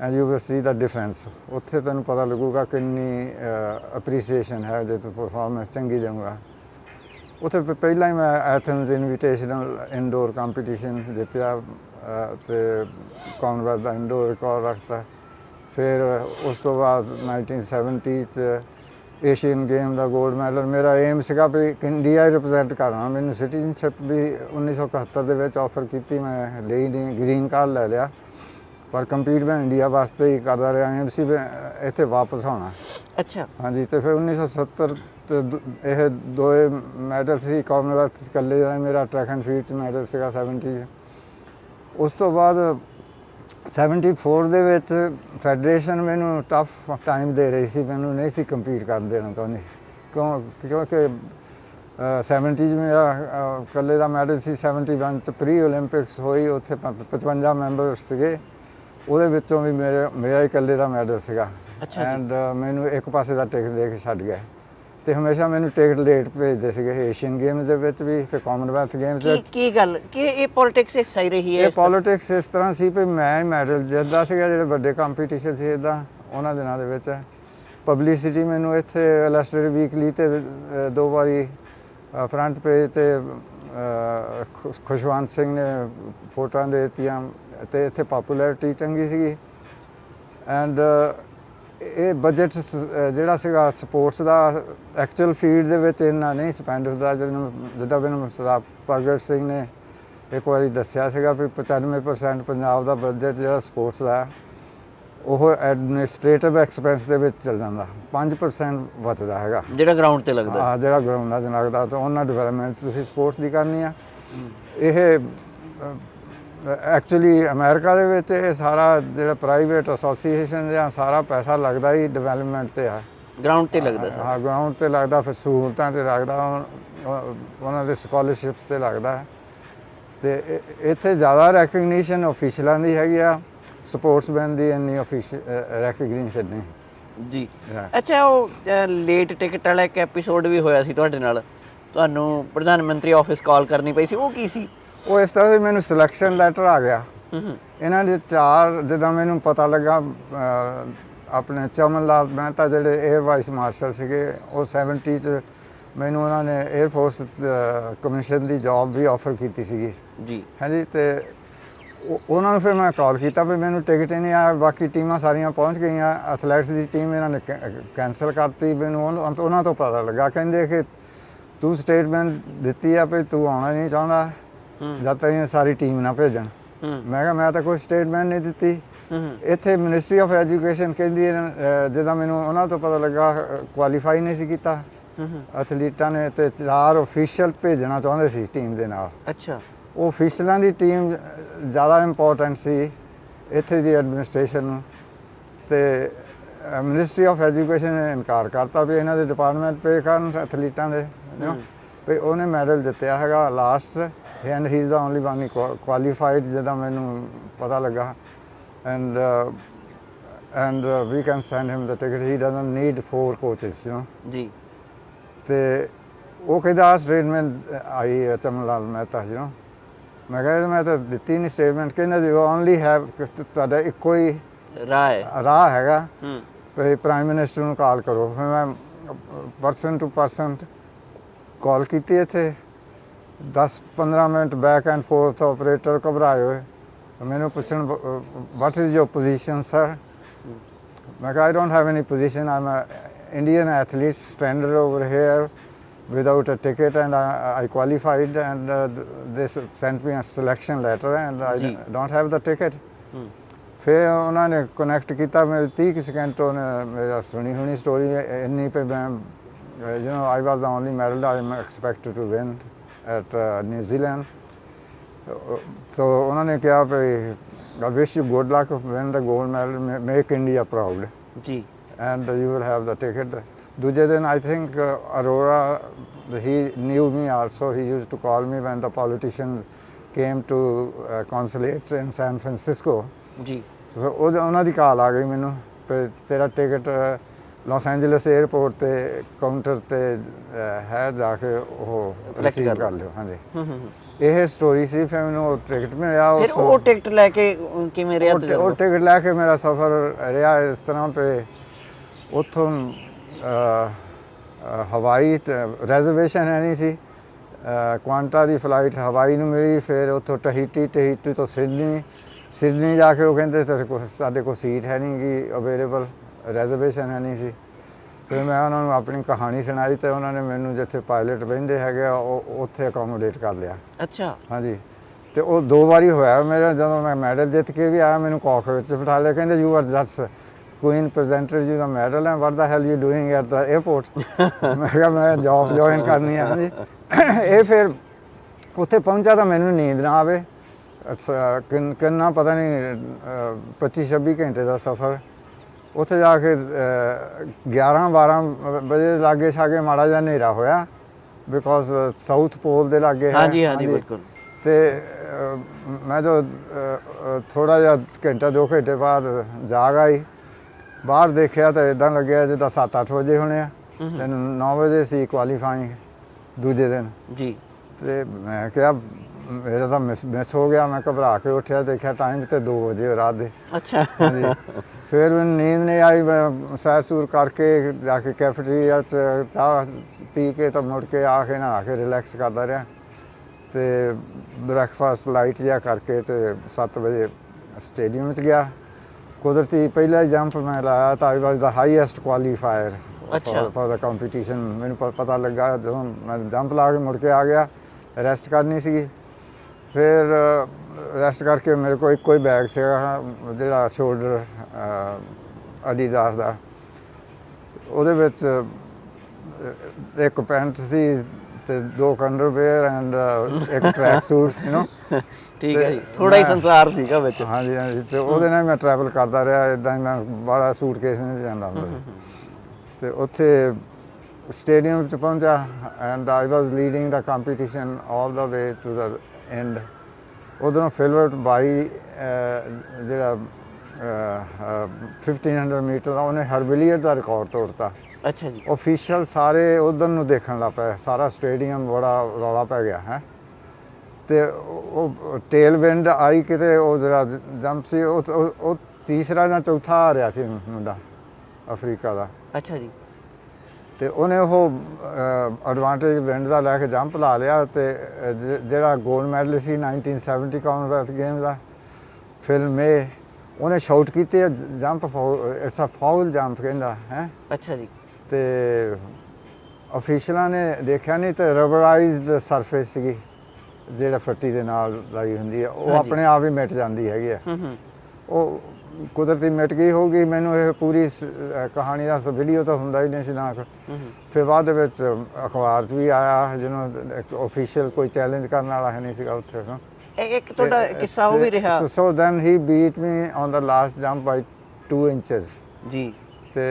and you will see the difference ਉੱਥੇ ਤੈਨੂੰ ਪਤਾ ਲੱਗੂਗਾ ਕਿੰਨੀ ਅਪਰੀਸੀਏਸ਼ਨ ਹੈ ਜੇ ਤੂੰ ਪਰਫਾਰਮੈਂਸ ਚੰਗੀ ਦੇਵਾਂਗਾ ਉੱਥੇ ਪਹਿਲਾਂ ਹੀ ਮੈਂ ਐਥਨਸ ਇਨਵੀਟੇਸ਼ਨਲ ਇਨਡੋਰ ਕੰਪੀਟੀਸ਼ਨ ਜਿੱਤਿਆ। ਤੇ ਕਾਮਨਵੈਲਥ ਦਾ ਇਨਡੋਰ ਰਿਕਾਰਡ ਰੱਖਤਾ ਫਿਰ ਉਸ ਤੋਂ ਬਾਅਦ 1970 ਚ ਏਸ਼ੀਅਨ ਗੇਮ ਦਾ 골ਡ ਮੈਡਲ ਮੇਰਾ ਏਮ ਸੀਗਾ ਵੀ ਇੰਡੀਆ ਰਿਪਰੈਜ਼ੈਂਟ ਕਰਨਾ। ਮੈਨੂੰ ਸਿਟੀਜ਼ਨਸ਼ਿਪ ਵੀ 1971 ਦੇ ਵਿੱਚ ਆਫਰ ਕੀਤੀ। ਮੈਂ ਲਈ ਨਹੀਂ। ਗ੍ਰੀਨ ਕਾਰਡ ਲੈ ਲਿਆ। ਪਰ ਕੰਪੀਟ ਮੈਂ ਇੰਡੀਆ ਵਾਸਤੇ ਹੀ ਕਰਦਾ ਰਿਹਾ। ਏਮ ਸੀ ਇੱਥੇ ਵਾਪਸ ਆਉਣਾ। ਅੱਛਾ। ਹਾਂਜੀ ਤੇ ਫਿਰ 1970 ਤੇ ਦ- ਇਹ ਦੋਏ ਮੈਡਲ ਸੀ। ਕਾਮਨਵੈਲਥ ਇਕੱਲੇ ਦਾ ਮੇਰਾ ਟਰੈਕ ਐਂਡ ਫੀਲਡ ਮੈਡਲ ਸੀਗਾ 70 ਚ। ਉਸ ਤੋਂ ਬਾਅਦ 74 ਦੇ ਵਿੱਚ ਫੈਡਰੇਸ਼ਨ ਮੈਨੂੰ ਟਫ ਟਾਈਮ ਦੇ ਰਹੀ ਸੀ ਮੈਨੂੰ ਨਹੀਂ ਸੀ ਕੰਪੀਟ ਕਰਨ ਦੇਣਾ ਚਾਹੁੰਦੀ। ਕਿਉਂ ਕਿਉਂਕਿ 70 'ਚ ਮੇਰਾ ਇਕੱਲੇ ਦਾ ਮੈਡਲ ਸੀ 71 'ਚ ਪ੍ਰੀ 올림픽ਸ ਹੋਈ ਉੱਥੇ 55 ਮੈਂਬਰ ਸੀਗੇ। ਉਹਦੇ ਵਿੱਚੋਂ ਵੀ ਮੇਰੇ ਮੇਰਾ ਇਕੱਲੇ ਦਾ ਮੈਡਲ ਸੀਗਾ। ਐਂਡ ਮੈਨੂੰ ਇੱਕ ਪਾਸੇ ਦਾ ਟਿਕ ਦੇ ਕੇ ਛੱਡ ਗਿਆ। ਤੇ ਹਮੇਸ਼ਾ ਮੈਨੂੰ ਟਿਕਟ ਲੇਟ ਭੇਜਦੇ ਸੀਗੇ ਏਸ਼ੀਅਨ ਗੇਮਸ ਦੇ ਵਿੱਚ ਵੀ ਤੇ ਕਾਮਨਵੈਲਥ ਗੇਮਸ ਕੀ ਕੀ ਗੱਲ? ਕਿ ਇਹ ਪੋਲਿਟਿਕਸ ਹਿੱਸਾ ਹੀ ਰਹੀ ਹੈ ਇਹ ਇਸ? ਪੋਲਿਟਿਕਸ ਇਸ ਤਰ੍ਹਾਂ ਸੀ ਵੀ ਮੈਂ ਹੀ ਮੈਡਲ ਜਿੱਤਦਾ ਸੀਗਾ ਜਿਹੜੇ ਵੱਡੇ ਕੰਪੀਟੀਸ਼ਨ ਸੀ ਇਦਾਂ ਉਹਨਾਂ ਦਿਨਾਂ ਦੇ ਵਿੱਚ। ਪਬਲਿਸਿਟੀ ਮੈਨੂੰ ਇੱਥੇ ਇਲਸਟ੍ਰੇਟਿਵ ਵੀਕਲੀ ਤੇ ਦੋ ਵਾਰੀ ਫਰੰਟ ਪੇਜ ਤੇ ਖੁਸ਼ਵੰਤ ਸਿੰਘ ਨੇ ਫੋਟੋਆਂ ਦੇ ਦਿੱਤੀਆਂ ਤੇ ਇੱਥੇ ਪਪੂਲੈਰਿਟੀ ਚੰਗੀ ਸੀਗੀ। ਐਂਡ ਇਹ ਬਜਟ ਜਿਹੜਾ ਸੀਗਾ ਸਪੋਰਟਸ ਦਾ ਐਕਚੁਅਲ ਫੀਲਡ ਦੇ ਵਿੱਚ ਇੰਨਾ ਨਹੀਂ ਸਪੈਂਡ ਹੁੰਦਾ। ਜਦੋਂ ਜਿੱਦਾਂ ਮੈਨੂੰ ਸਰਦਾਰ ਪ੍ਰਗਟ ਸਿੰਘ ਨੇ ਇੱਕ ਵਾਰੀ ਦੱਸਿਆ ਸੀਗਾ ਵੀ 95% ਪੰਜਾਬ ਦਾ ਬਜਟ ਜਿਹੜਾ ਸਪੋਰਟਸ ਦਾ ਹੈ, ਉਹ ਐਡਮਿਨਿਸਟ੍ਰੇਟਿਵ ਐਕਸਪੈਂਸ ਦੇ ਵਿੱਚ ਚਲ ਜਾਂਦਾ। 5% ਬਚਦਾ ਹੈਗਾ। ਜਿਹੜਾ ਗਰਾਊਂਡ ਤੇ ਲੱਗਦਾ। ਆ ਜਿਹੜਾ ਗਰਾਊਂਡਾਂ 'ਚ ਲੱਗਦਾ ਤਾਂ ਉਹਨਾਂ ਡਿਵੈਲਪਮੈਂਟ ਤੁਸੀਂ ਸਪੋਰਟਸ ਦੀ ਕਰਨੀ ਆ। ਇਹ ਐਕਚੁਅਲੀ ਅਮਰੀਕਾ ਦੇ ਵਿੱਚ ਇਹ ਸਾਰਾ ਜਿਹੜਾ ਪ੍ਰਾਈਵੇਟ ਐਸੋਸੀਏਸ਼ਨ ਜਾਂ ਸਾਰਾ ਪੈਸਾ ਲੱਗਦਾ ਹੀ ਡਿਵੈਲਪਮੈਂਟ ਤੇ ਆ। ਗਰਾਊਂਡ ਤੇ ਲੱਗਦਾ ਹਾਂ ਗਰਾਊਂਡ ਤੇ ਲੱਗਦਾ ਫਿਰ ਸਹੂਲਤਾਂ ਤੇ ਲੱਗਦਾ ਉਹ- ਉਹ- ਉਹਨਾਂ ਦੇ ਸਕਾਲਰਸ਼ਿਪਸ ਤੇ ਲੱਗਦਾ। ਤੇ ਇੱਥੇ ਜ਼ਿਆਦਾ ਰੈਕਗਨੀਸ਼ਨ ਅਫੀਸ਼ੀਅਲਾਂ ਦੀ ਹੈਗੀ ਆ ਸਪੋਰਟਸਮੈਨ ਦੀ ਇੰਨੀ ਅਫੀਸ਼ੀਅਲ ਰੈਕਗਨੀਸ਼ਨ ਨਹੀਂ। ਜੀ। ਅੱਛਾ ਉਹ ਲੇਟ ਟਿਕਟ ਵਾਲਾ ਇੱਕ ਐਪੀਸੋਡ ਵੀ ਹੋਇਆ ਸੀ ਤੁਹਾਡੇ ਨਾਲ। ਤੁਹਾਨੂੰ ਪ੍ਰਧਾਨ ਮੰਤਰੀ ਆਫਿਸ ਕਾਲ ਕਰਨੀ ਪਈ ਸੀ ਉਹ ਕੀ ਸੀ? ਉਹ ਇਸ ਤਰ੍ਹਾਂ ਦੇ ਮੈਨੂੰ ਸਿਲੈਕਸ਼ਨ ਲੈਟਰ ਆ ਗਿਆ। ਇਹਨਾਂ ਦੇ ਚਾਰ ਜਦੋਂ ਮੈਨੂੰ ਪਤਾ ਲੱਗਾ ਆਪਣੇ ਚਮਨ ਲਾਲ ਮਹਿਤਾ ਜਿਹੜੇ 에ਅਰ ਵਾਈਸ ਮਾਰਸ਼ਲ ਸੀਗੇ ਉਹ 70 ਚ ਮੈਨੂੰ ਉਹਨਾਂ ਨੇ 에ਅਰ ਫੋਰਸ ਕਮਿਸ਼ਨ ਦੀ ਜੌਬ ਵੀ ਆਫਰ ਕੀਤੀ ਸੀਗੀ। ਜੀ। ਹਾਂਜੀ ਤੇ ਉਹ- ਉਹਨਾਂ ਨੂੰ ਫਿਰ ਮੈਂ ਕਾਲ ਕੀਤਾ ਵੀ ਮੈਨੂੰ ਟਿਕਟ ਨਹੀਂ ਆ ਬਾਕੀ ਟੀਮਾਂ ਸਾਰੀਆਂ ਪਹੁੰਚ ਗਈਆਂ ਐਥਲੈਟਸ ਦੀ ਟੀਮ ਇਹਨਾਂ ਨੇ ਕੈਨਸਲ ਕਰਤੀ ਮੈਨੂੰ ਉਹਨਾਂ ਤੋਂ ਪਤਾ ਲੱਗਾ ਕਹਿੰਦੇ ਕਿ ਤੂੰ ਸਟੇਟਮੈਂਟ ਦਿੱਤੀ ਆ ਵੀ ਤੂੰ ਆਉਣਾ ਨਹੀਂ ਚਾਹੁੰਦਾ। ਜਦ ਤੱਕ ਇਹ ਸਾਰੀ ਟੀਮ ਨਾ ਭੇਜਣ। ਮੈਂ ਕਿਹਾ ਮੈਂ ਤਾਂ ਕੋਈ ਸਟੇਟਮੈਂਟ ਨਹੀਂ ਦਿੱਤੀ। ਇੱਥੇ ਮਿਨਿਸਟਰੀ ਆਫ ਐਜੂਕੇਸ਼ਨ ਕਹਿੰਦੀ ਜਦੋਂ ਮੈਨੂੰ ਉਹਨਾਂ ਤੋਂ ਪਤਾ ਲੱਗਾ ਕੁਆਲੀਫਾਈ ਨਹੀਂ ਸੀ ਕੀਤਾ। ਐਥਲੀਟਾਂ ਨੇ ਤੇ ਚਾਰ ਅਫੀਸ਼ੀਅਲ ਭੇਜਣਾ ਚਾਹੁੰਦੇ ਸੀ ਟੀਮ ਦੇ ਨਾਲ। ਅੱਛਾ। ਉਹ ਅਫੀਸ਼ੀਅਲਾਂ ਦੀ ਟੀਮ ਜ਼ਿਆਦਾ ਇੰਪੋਰਟੈਂਟ ਸੀ ਇੱਥੇ ਦੀ ਐਡਮਿਨਿਸਟ੍ਰੇਸ਼ਨ ਨੂੰ। ਤੇ ਮਿਨਿਸਟਰੀ ਆਫ ਐਜੂਕੇਸ਼ਨ ਨੇ ਇਨਕਾਰ ਕਰਤਾ ਵੀ ਇਹਨਾਂ ਦੇ ਡਿਪਾਰਟਮੈਂਟ ਪੇ ਕਰਨ ਐਥਲੀਟਾਂ ਦੇ। ਵੀ ਉਹਨੇ ਮੈਡਲ ਜਿੱਤਿਆ ਹੈਗਾ last and he is the only one qualified ਜਿਹਦਾ ਮੈਨੂੰ ਪਤਾ ਲੱਗਾ। And and we can send him the ticket he doesn't need four coaches you know ਜੀ। ਤੇ ਉਹ ਕਹਿੰਦਾ ਸਟੇਟਮੈਂਟ ਆਈ ਚਮਨ ਲਾਲ ਮਹਿਤਾ ਜੀ ਨੂੰ ਮੈਂ ਕਹਿੰਦਾ ਮੈਂ ਤਾਂ ਦਿੱਤੀ ਨਹੀਂ ਸਟੇਟਮੈਂਟ ਕਹਿੰਦਾ ਜੀ ਓਨਲੀ ਹੈਵ ਤੁਹਾਡਾ ਇੱਕੋ ਹੀ ਰਾਏ ਰਾਹ ਹੈਗਾ। ਹੂੰ। ਪ੍ਰਾਈਮ ਮਿਨਿਸਟਰ ਨੂੰ ਕਾਲ ਕਰੋ। ਫਿਰ ਮੈਂ ਪਰਸਨ ਟੂ ਪਰਸਨ ਕਾਲ ਕੀਤੀ ਇੱਥੇ। 10 15 minute back and forth operator ਘਬਰਾਏ ਹੋਏ। ਮੈਨੂੰ ਪੁੱਛਣ what is your position sir ਮੈਂ ਕਿਹਾ I don't have any position I'm a Indian athlete stranded over here without a ticket and I, I qualified and uh, they sent me a selection letter and I ਜੀ। don't have the ticket. ਹੂੰ ਫਿਰ ਉਹਨਾਂ ਨੇ connect ਕੀਤਾ ਮੇਰੇ 30 ਕੁ second ਉਹਨੇ ਮੇਰਾ ਸੁਣੀ ਹੋਣੀ ਸਟੋਰੀ ਇੰਨੀ ਪੇ ਮੈਂ Uh, you know, I was the only medal I'm expected to win at uh, New Zealand. So उन्होंने क्या पे I wish you good luck of win the gold medal, make India proud. Ji. And you will have the ticket. Dujay then I think uh, Aurora, he knew me also. He used to call me when the politician came to uh, consulate in San Francisco. ਜੀ. So ਉਹਨਾਂ ਦੀ ਕਾਲ ਆ ਗਈ ਮੈਨੂੰ ਤੇ ਤੇਰਾ ticket Los Angeles airport ਤੇ counter ਤੇ ਹੈ ਜਾ ਕੇ ਉਹ ਰਿਸੀਵ ਕਰ ਲਓ। ਹਾਂਜੀ। ਹੂੰ ਹੂੰ। ਇਹ ਸਟੋਰੀ ਸੀ ਫਿਰ ਮੈਨੂੰ ਉਹ ਟਿਕਟ ਮਿਲਿਆ ਫਿਰ ਉੱਥੋਂ- ਉਹ ਟਿਕਟ ਲੈ ਕੇ ਕਿਵੇਂ ਰਿਹਾ ਉਹ ਉਹ ਟਿਕਟ ਲੈ ਕੇ ਮੇਰਾ ਸਫ਼ਰ ਰਿਹਾ ਇਸ ਤਰ੍ਹਾਂ ਪੇ ਉੱਥੋਂ ਹਵਾਈ ਰਿਜ਼ਰਵੇਸ਼ਨ ਹੈ ਨਹੀਂ ਸੀ। ਕੁਆਂਟਾ ਦੀ ਫਲਾਈਟ ਹਵਾਈ ਨੂੰ ਮਿਲੀ ਫਿਰ ਉੱਥੋਂ ਟਹੀਟੀ ਟਹੀਟੀ ਤੋਂ ਸਿਡਨੀ ਸਿਡਨੀ ਜਾ ਕੇ ਉਹ ਕਹਿੰਦੇ ਸਾਡੇ ਕੋਲ ਸੀਟ ਹੈ ਨਹੀਂ ਗੀ ਅਵੇਲੇਬਲ ਰਿਜ਼ਰਵੇਸ਼ਨ ਹੈ ਨਹੀਂ ਸੀ। ਫਿਰ ਮੈਂ ਉਹਨਾਂ ਨੂੰ ਆਪਣੀ ਕਹਾਣੀ ਸੁਣਾਈ ਤੇ ਉਹਨਾਂ ਨੇ ਮੈਨੂੰ ਜਿੱਥੇ ਪਾਇਲਟ ਬਹਿੰਦੇ ਹੈਗੇ ਆ, ਉਹ ਉੱਥੇ ਅਕੋਮੋਡੇਟ ਕਰ ਲਿਆ। ਅੱਛਾ। ਹਾਂਜੀ। ਤੇ ਉਹ ਦੋ ਵਾਰੀ ਹੋਇਆ ਮੇਰਾ ਜਦੋਂ ਮੈਂ ਮੈਡਲ ਜਿੱਤ ਕੇ ਵੀ ਆਇਆ ਮੈਨੂੰ ਕੋਕ ਵਿੱਚ ਬਿਠਾ ਲਿਆ ਕਹਿੰਦੇ you are just queen presenter ਜੀ ਦਾ ਮੈਡਲ ਹੈ what the hell you doing at the airport ਮੈਂ ਕਿਹਾ ਮੈਂ ਜੌਬ ਜੁਆਇਨ ਕਰਨੀ ਹੈ ਹਾਂਜੀ। ਇਹ ਫਿਰ ਉੱਥੇ ਪਹੁੰਚਾ ਤਾਂ ਮੈਨੂੰ ਨੀਂਦ ਨਾ ਆਵੇ। ਕਿੰਨਾ ਪਤਾ ਨਹੀਂ 25 26 ਘੰਟੇ ਦਾ ਸਫ਼ਰ। ਉੱਥੇ ਜਾ ਕੇ 11 12 ਵਜੇ ਲਾਗੇ ਛਾਗੇ ਮਾੜਾ ਜਿਹਾ ਹਨੇਰਾ ਹੋਇਆ ਬਿਕੋਜ਼ ਸਾਊਥ ਪੋਲ ਦੇ ਲਾਗੇ ਹੈ। ਹਾਂਜੀ ਹਾਂਜੀ ਬਿਲਕੁਲ। ਤੇ ਮੈਂ ਜੋ ਥੋੜਾ ਜਿਹਾ ਘੰਟਾ ਦੋ ਘੰਟੇ ਬਾਅਦ ਜਾਗ ਆਈ। ਬਾਹਰ ਦੇਖਿਆ ਤਾਂ ਇਦਾਂ ਲੱਗਿਆ ਜਿੱਦਾਂ 7-8 ਵਜੇ ਹੋਣੇ ਆ। ਤੇ 9 ਵਜੇ ਸੀ ਕੁਆਲੀਫਾਈਂਗ ਦੂਜੇ ਦਿਨ। ਜੀ। ਤੇ ਮੈਂ ਕਿਹਾ ਮੇਰਾ ਤਾਂ ਮਿਸ ਮਿਸ ਹੋ ਗਿਆ ਮੈਂ ਘਬਰਾ ਕੇ ਉੱਠਿਆ ਦੇਖਿਆ ਟਾਈਮ ਤੇ 2 ਵਜੇ ਰਾਤ ਦੇ। ਅੱਛਾ। ਹਾਂਜੀ। ਫਿਰ ਮੈਨੂੰ ਨੀਂਦ ਨਹੀਂ ਆਈ ਮੈਂ ਸੈਰ ਸੂਰ ਕਰਕੇ ਜਾ ਕੇ ਕੈਫੇਟੇਰੀਆ ਚ ਚਾਹ ਪੀ ਕੇ ਤਾਂ ਮੁੜ ਕੇ ਆ ਕੇ ਨਹਾ ਕੇ ਰਿਲੈਕਸ ਕਰਦਾ ਰਿਹਾ। ਤੇ ਬ੍ਰੈਕਫਾਸਟ ਲਾਈਟ ਜਿਹਾ ਕਰਕੇ ਤੇ 7 ਵਜੇ ਸਟੇਡੀਅਮ ਵਿੱਚ ਗਿਆ। ਕੁਦਰਤੀ ਪਹਿਲਾ ਜੰਪ ਮੈਂ ਲਾਇਆ ਤਾਂ I was the highest qualifier ਅੱਛਾ। ਫॉर ਦਾ ਕੰਪੀਟੀਸ਼ਨ ਮੈਨੂੰ ਪਤਾ ਲੱਗਾ ਜਦੋਂ ਮੈਂ ਜੰਪ ਲਾ ਕੇ ਮੁੜ ਕੇ ਆ ਗਿਆ ਰੈਸਟ ਕਰਨੀ ਸੀਗੀ। ਫਿਰ ਰੈਸਟ ਕਰਕੇ ਮੇਰੇ ਕੋਲ ਇੱਕੋ ਹੀ ਬੈਗ ਸੀਗਾ ਜਿਹੜਾ ਸ਼ੋਲਡਰ ਅਡੀਦਾਸ ਦਾ। ਉਹਦੇ ਵਿੱਚ ਇੱਕ ਪੈਂਟ ਸੀ ਤੇ ਦੋ ਅੰਡਰਵੇਅਰ ਐਂਡ ਇੱਕ ਟਰੈਕ ਸੂਟ ਯੂ نو ਠੀਕ ਹੈ ਜੀ। ਥੋੜਾ ਹੀ ਸੰਸਾਰ ਸੀਗਾ ਵਿੱਚ। ਹਾਂਜੀ ਹਾਂਜੀ। ਤੇ ਉਹਦੇ ਨਾਲ ਮੈਂ ਟਰੈਵਲ ਕਰਦਾ ਰਿਹਾ ਇਦਾਂ ਹੀ ਮੈਂ ਬੜਾ ਸੂਟਕੇਸ ਨਹੀਂ ਜਾਂਦਾ ਹੁੰਦਾ। ਤੇ ਉੱਥੇ ਸਟੇਡੀਅਮ ਵਿੱਚ ਪਹੁੰਚਾ and I was leading the competition all the way to the end ਉਧਰੋਂ ਫਿਲਵਰਟ ਬਾਈ ਜਿਹੜਾ ਅਹ, ਅਹ, 1500 ਮੀਟਰ ਦਾ ਉਹਨੇ ਹਰਬਿਲੀਅਰ ਦਾ ਰਿਕਾਰਡ ਤੋੜਤਾ। ਅੱਛਾ ਜੀ। ਅਫੀਸ਼ੀਅਲ ਸਾਰੇ ਉਧਰ ਨੂੰ ਦੇਖਣ ਲੱਗ ਪਏ ਸਾਰਾ ਸਟੇਡੀਅਮ ਬੜਾ ਰੌਲਾ ਪੈ ਗਿਆ ਹੈ। ਤੇ ਉਹ ਟੇਲ ਵਿੰਡ ਆਈ ਕਿਤੇ ਉਹ ਜਿਹੜਾ ਜੰਪ ਸੀ ਉਹ ਤੀਸਰਾ ਜਾਂ ਚੌਥਾ ਆ ਰਿਹਾ ਸੀ ਮੁੰਡਾ ਅਫਰੀਕਾ ਦਾ। ਅੱਛਾ ਜੀ। ਤੇ ਉਹਨੇ ਉਹ ਐਡਵਾਂਟੇਜ ਵਿੰਡ ਦਾ ਲੈ ਕੇ ਜੰਪ ਲਾ ਲਿਆ ਤੇ ਜਿਹੜਾ 골ਡ ਮੈਡਲ ਸੀ 1970 ਕਾਮਨਵੈਲਥ ਗੇਮ ਦਾ ਫਿਲ ਮੇ ਉਹਨੇ ਸ਼ਾਊਟ ਕੀਤੇ jump it's a foul jump ਕਹਿੰਦਾ ਹੈ। ਅੱਛਾ ਜੀ। ਤੇ ਅਫੀਸ਼ੀਅਲਾਂ ਨੇ ਦੇਖਿਆ ਨਹੀਂ ਤੇ ਰਬਰਾਈਜ਼ਡ ਸਰਫੇਸ ਸੀਗੀ ਜਿਹੜਾ ਫੱਟੀ ਦੇ ਨਾਲ ਲਾਈ ਹੁੰਦੀ ਹੈ ਉਹ। ਆਪਣੇ ਆਪ ਹੀ ਮਿਟ ਜਾਂਦੀ ਹੈਗੀ ਆ। ਹੂੰ ਹੂੰ। ਉਹ ਕੁਦਰਤੀ ਮਿਟ ਗਈ ਹੋਊਗੀ ਮੈਨੂੰ ਇਹ ਪੂਰੀ ਸ- ਅਹ ਕਹਾਣੀ ਦਾ ਵੀਡੀਓ ਤਾਂ ਹੁੰਦਾ ਹੀ ਨਹੀਂ ਸੀ ਨਾ ਹੂੰ ਹੂੰ। ਫਿਰ ਬਾਅਦ ਦੇ ਵਿੱਚ ਅਖਬਾਰ 'ਚ ਵੀ ਆਇਆ ਜਿਹਨੂੰ ਇੱਕ ਅਫੀਸ਼ੀਅਲ ਕੋਈ ਚੈਲੰਜ ਕਰਨ ਵਾਲਾ ਹੈ ਨਹੀਂ ਸੀਗਾ ਉੱਥੇ ਨਾ ਇਹ ਇੱਕ ਤੁਹਾਡਾ ਕਿੱਸਾ ਉਹ ਵੀ ਰਿਹਾ। So then he beat me on the last jump by 2 inches ਜੀ। ਤੇ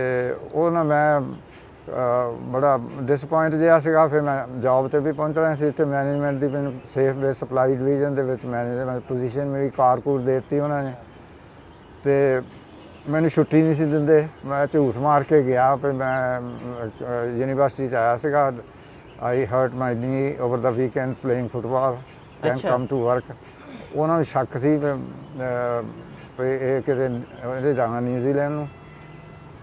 ਉਹ ਨਾ ਮੈਂ ਅਹ, ਬੜਾ ਡਿਸਪਾਇੰਟ ਜਿਹਾ ਸੀਗਾ ਫਿਰ ਮੈਂ ਜੌਬ ਤੇ ਵੀ ਪਹੁੰਚ ਰਿਹਾ ਸੀ ਤੇ ਮੈਨੇਜਮੈਂਟ ਦੀ ਮੈਨੂੰ ਸੇਫ ਵੇ ਸਪਲਾਈ ਡਿਵੀਜ਼ਨ ਦੇ ਵਿੱਚ ਮੈਨੇਜਮੈਂਟ ਪੋਜੀਸ਼ਨ ਮੇਰੀ ਕਾਰਕੂਰ ਦੇਤੀ ਉਹਨਾਂ ਨੇ। ਤੇ ਮੈਨੂੰ ਛੁੱਟੀ ਨਹੀਂ ਸੀ ਦਿੰਦੇ। ਮੈਂ ਝੂਠ ਮਾਰ ਕੇ ਗਿਆ ਫਿਰ ਮੈਂ ਯੂਨੀਵਰਸਿਟੀ ਚ ਆਇਆ ਸੀਗਾ। I hurt my knee over the weekend playing football can. Come to work ਉਹਨਾਂ ਨੂੰ ਸ਼ੱਕ ਸੀ ਵੀ, ਇਹ ਕਿਤੇ ਇਹਦੇ ਜਾਣਾ ਨਿਊਜ਼ੀਲੈਂਡ ਨੂੰ।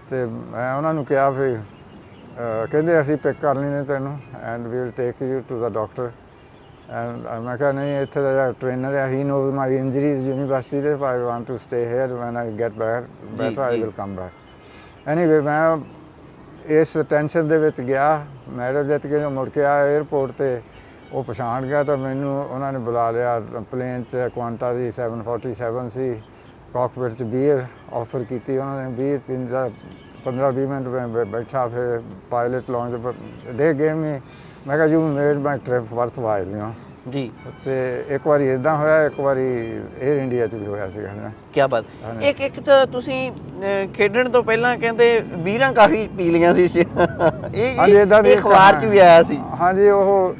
ਤੇ ਮੈਂ ਉਹਨਾਂ ਨੂੰ ਕਿਹਾ ਅਹ, ਕਹਿੰਦੇ ਅਸੀਂ ਪਿਕ ਕਰ ਲੈਣੇ ਤੈਨੂੰ and we will take you to the doctor ਇੱਥੇ ਦਾ ਜਿਹੜਾ ਟ੍ਰੇਨਰ ਹੈ he knows my injuries university ਦੇ I want to stay here when I get back better I ਜੀ। ਵਿਲ ਕਮ ਬੈਕ ਐਨੀਵੇ ਮੈਂ ਇਸ ਟੈਨਸ਼ਨ ਦੇ ਵਿੱਚ ਗਿਆ ਮੈਡਲ ਜਿੱਤ ਕੇ ਜਦੋਂ ਮੁੜ ਕੇ ਆਇਆ 에어ਪੋਰਟ ਤੇ ਉਹ ਪਛਾਣ ਗਿਆ ਤਾਂ ਮੈਨੂੰ ਉਹਨਾਂ ਨੇ ਬੁਲਾ ਲਿਆ ਪਲੇਨ 'ਚ ਕੁਆਂਟਾ ਦੀ 747 ਸੀ ਕਾਕਪਿਟ 'ਚ ਬੀਅਰ ਆਫਰ ਕੀਤੀ ਉਹਨਾਂ ਨੇ ਬੀਅਰ ਪੀਂਦਾ 15-20 ਮਿੰਟ ਮੈਂ ਬੈਠਾ ਫਿਰ ਪਾਇਲਟ ਲਾਂਚ ਦੇ ਗੇਮ ਮੀ ਮੈਂ ਕਿਹਾ you made my trip worthwhile you ਜੀ। ਤੇ ਇੱਕ ਵਾਰੀ ਇਦਾਂ ਹੋਇਆ ਇੱਕ ਵਾਰੀ 에ਅਰ ਇੰਡੀਆ 'ਚ ਵੀ ਹੋਇਆ ਸੀਗਾ ਨਾ? ਕੀ ਬਾਤ। ਇੱਕ ਇੱਕ ਤਾਂ ਤੁਸੀਂ ਖੇਡਣ ਤੋਂ ਪਹਿਲਾਂ ਕਹਿੰਦੇ ਵੀਰਾਂ ਕਾਫੀ ਪੀ ਲੀਆਂ ਸੀ। ਇਹ ਹਾਂਜੀ ਇਹ ਇਦਾਂ ਦੀ ਇਹ ਅਖਬਾਰ 'ਚ ਵੀ ਆਇਆ ਸੀ। ਹਾਂਜੀ ਉਹ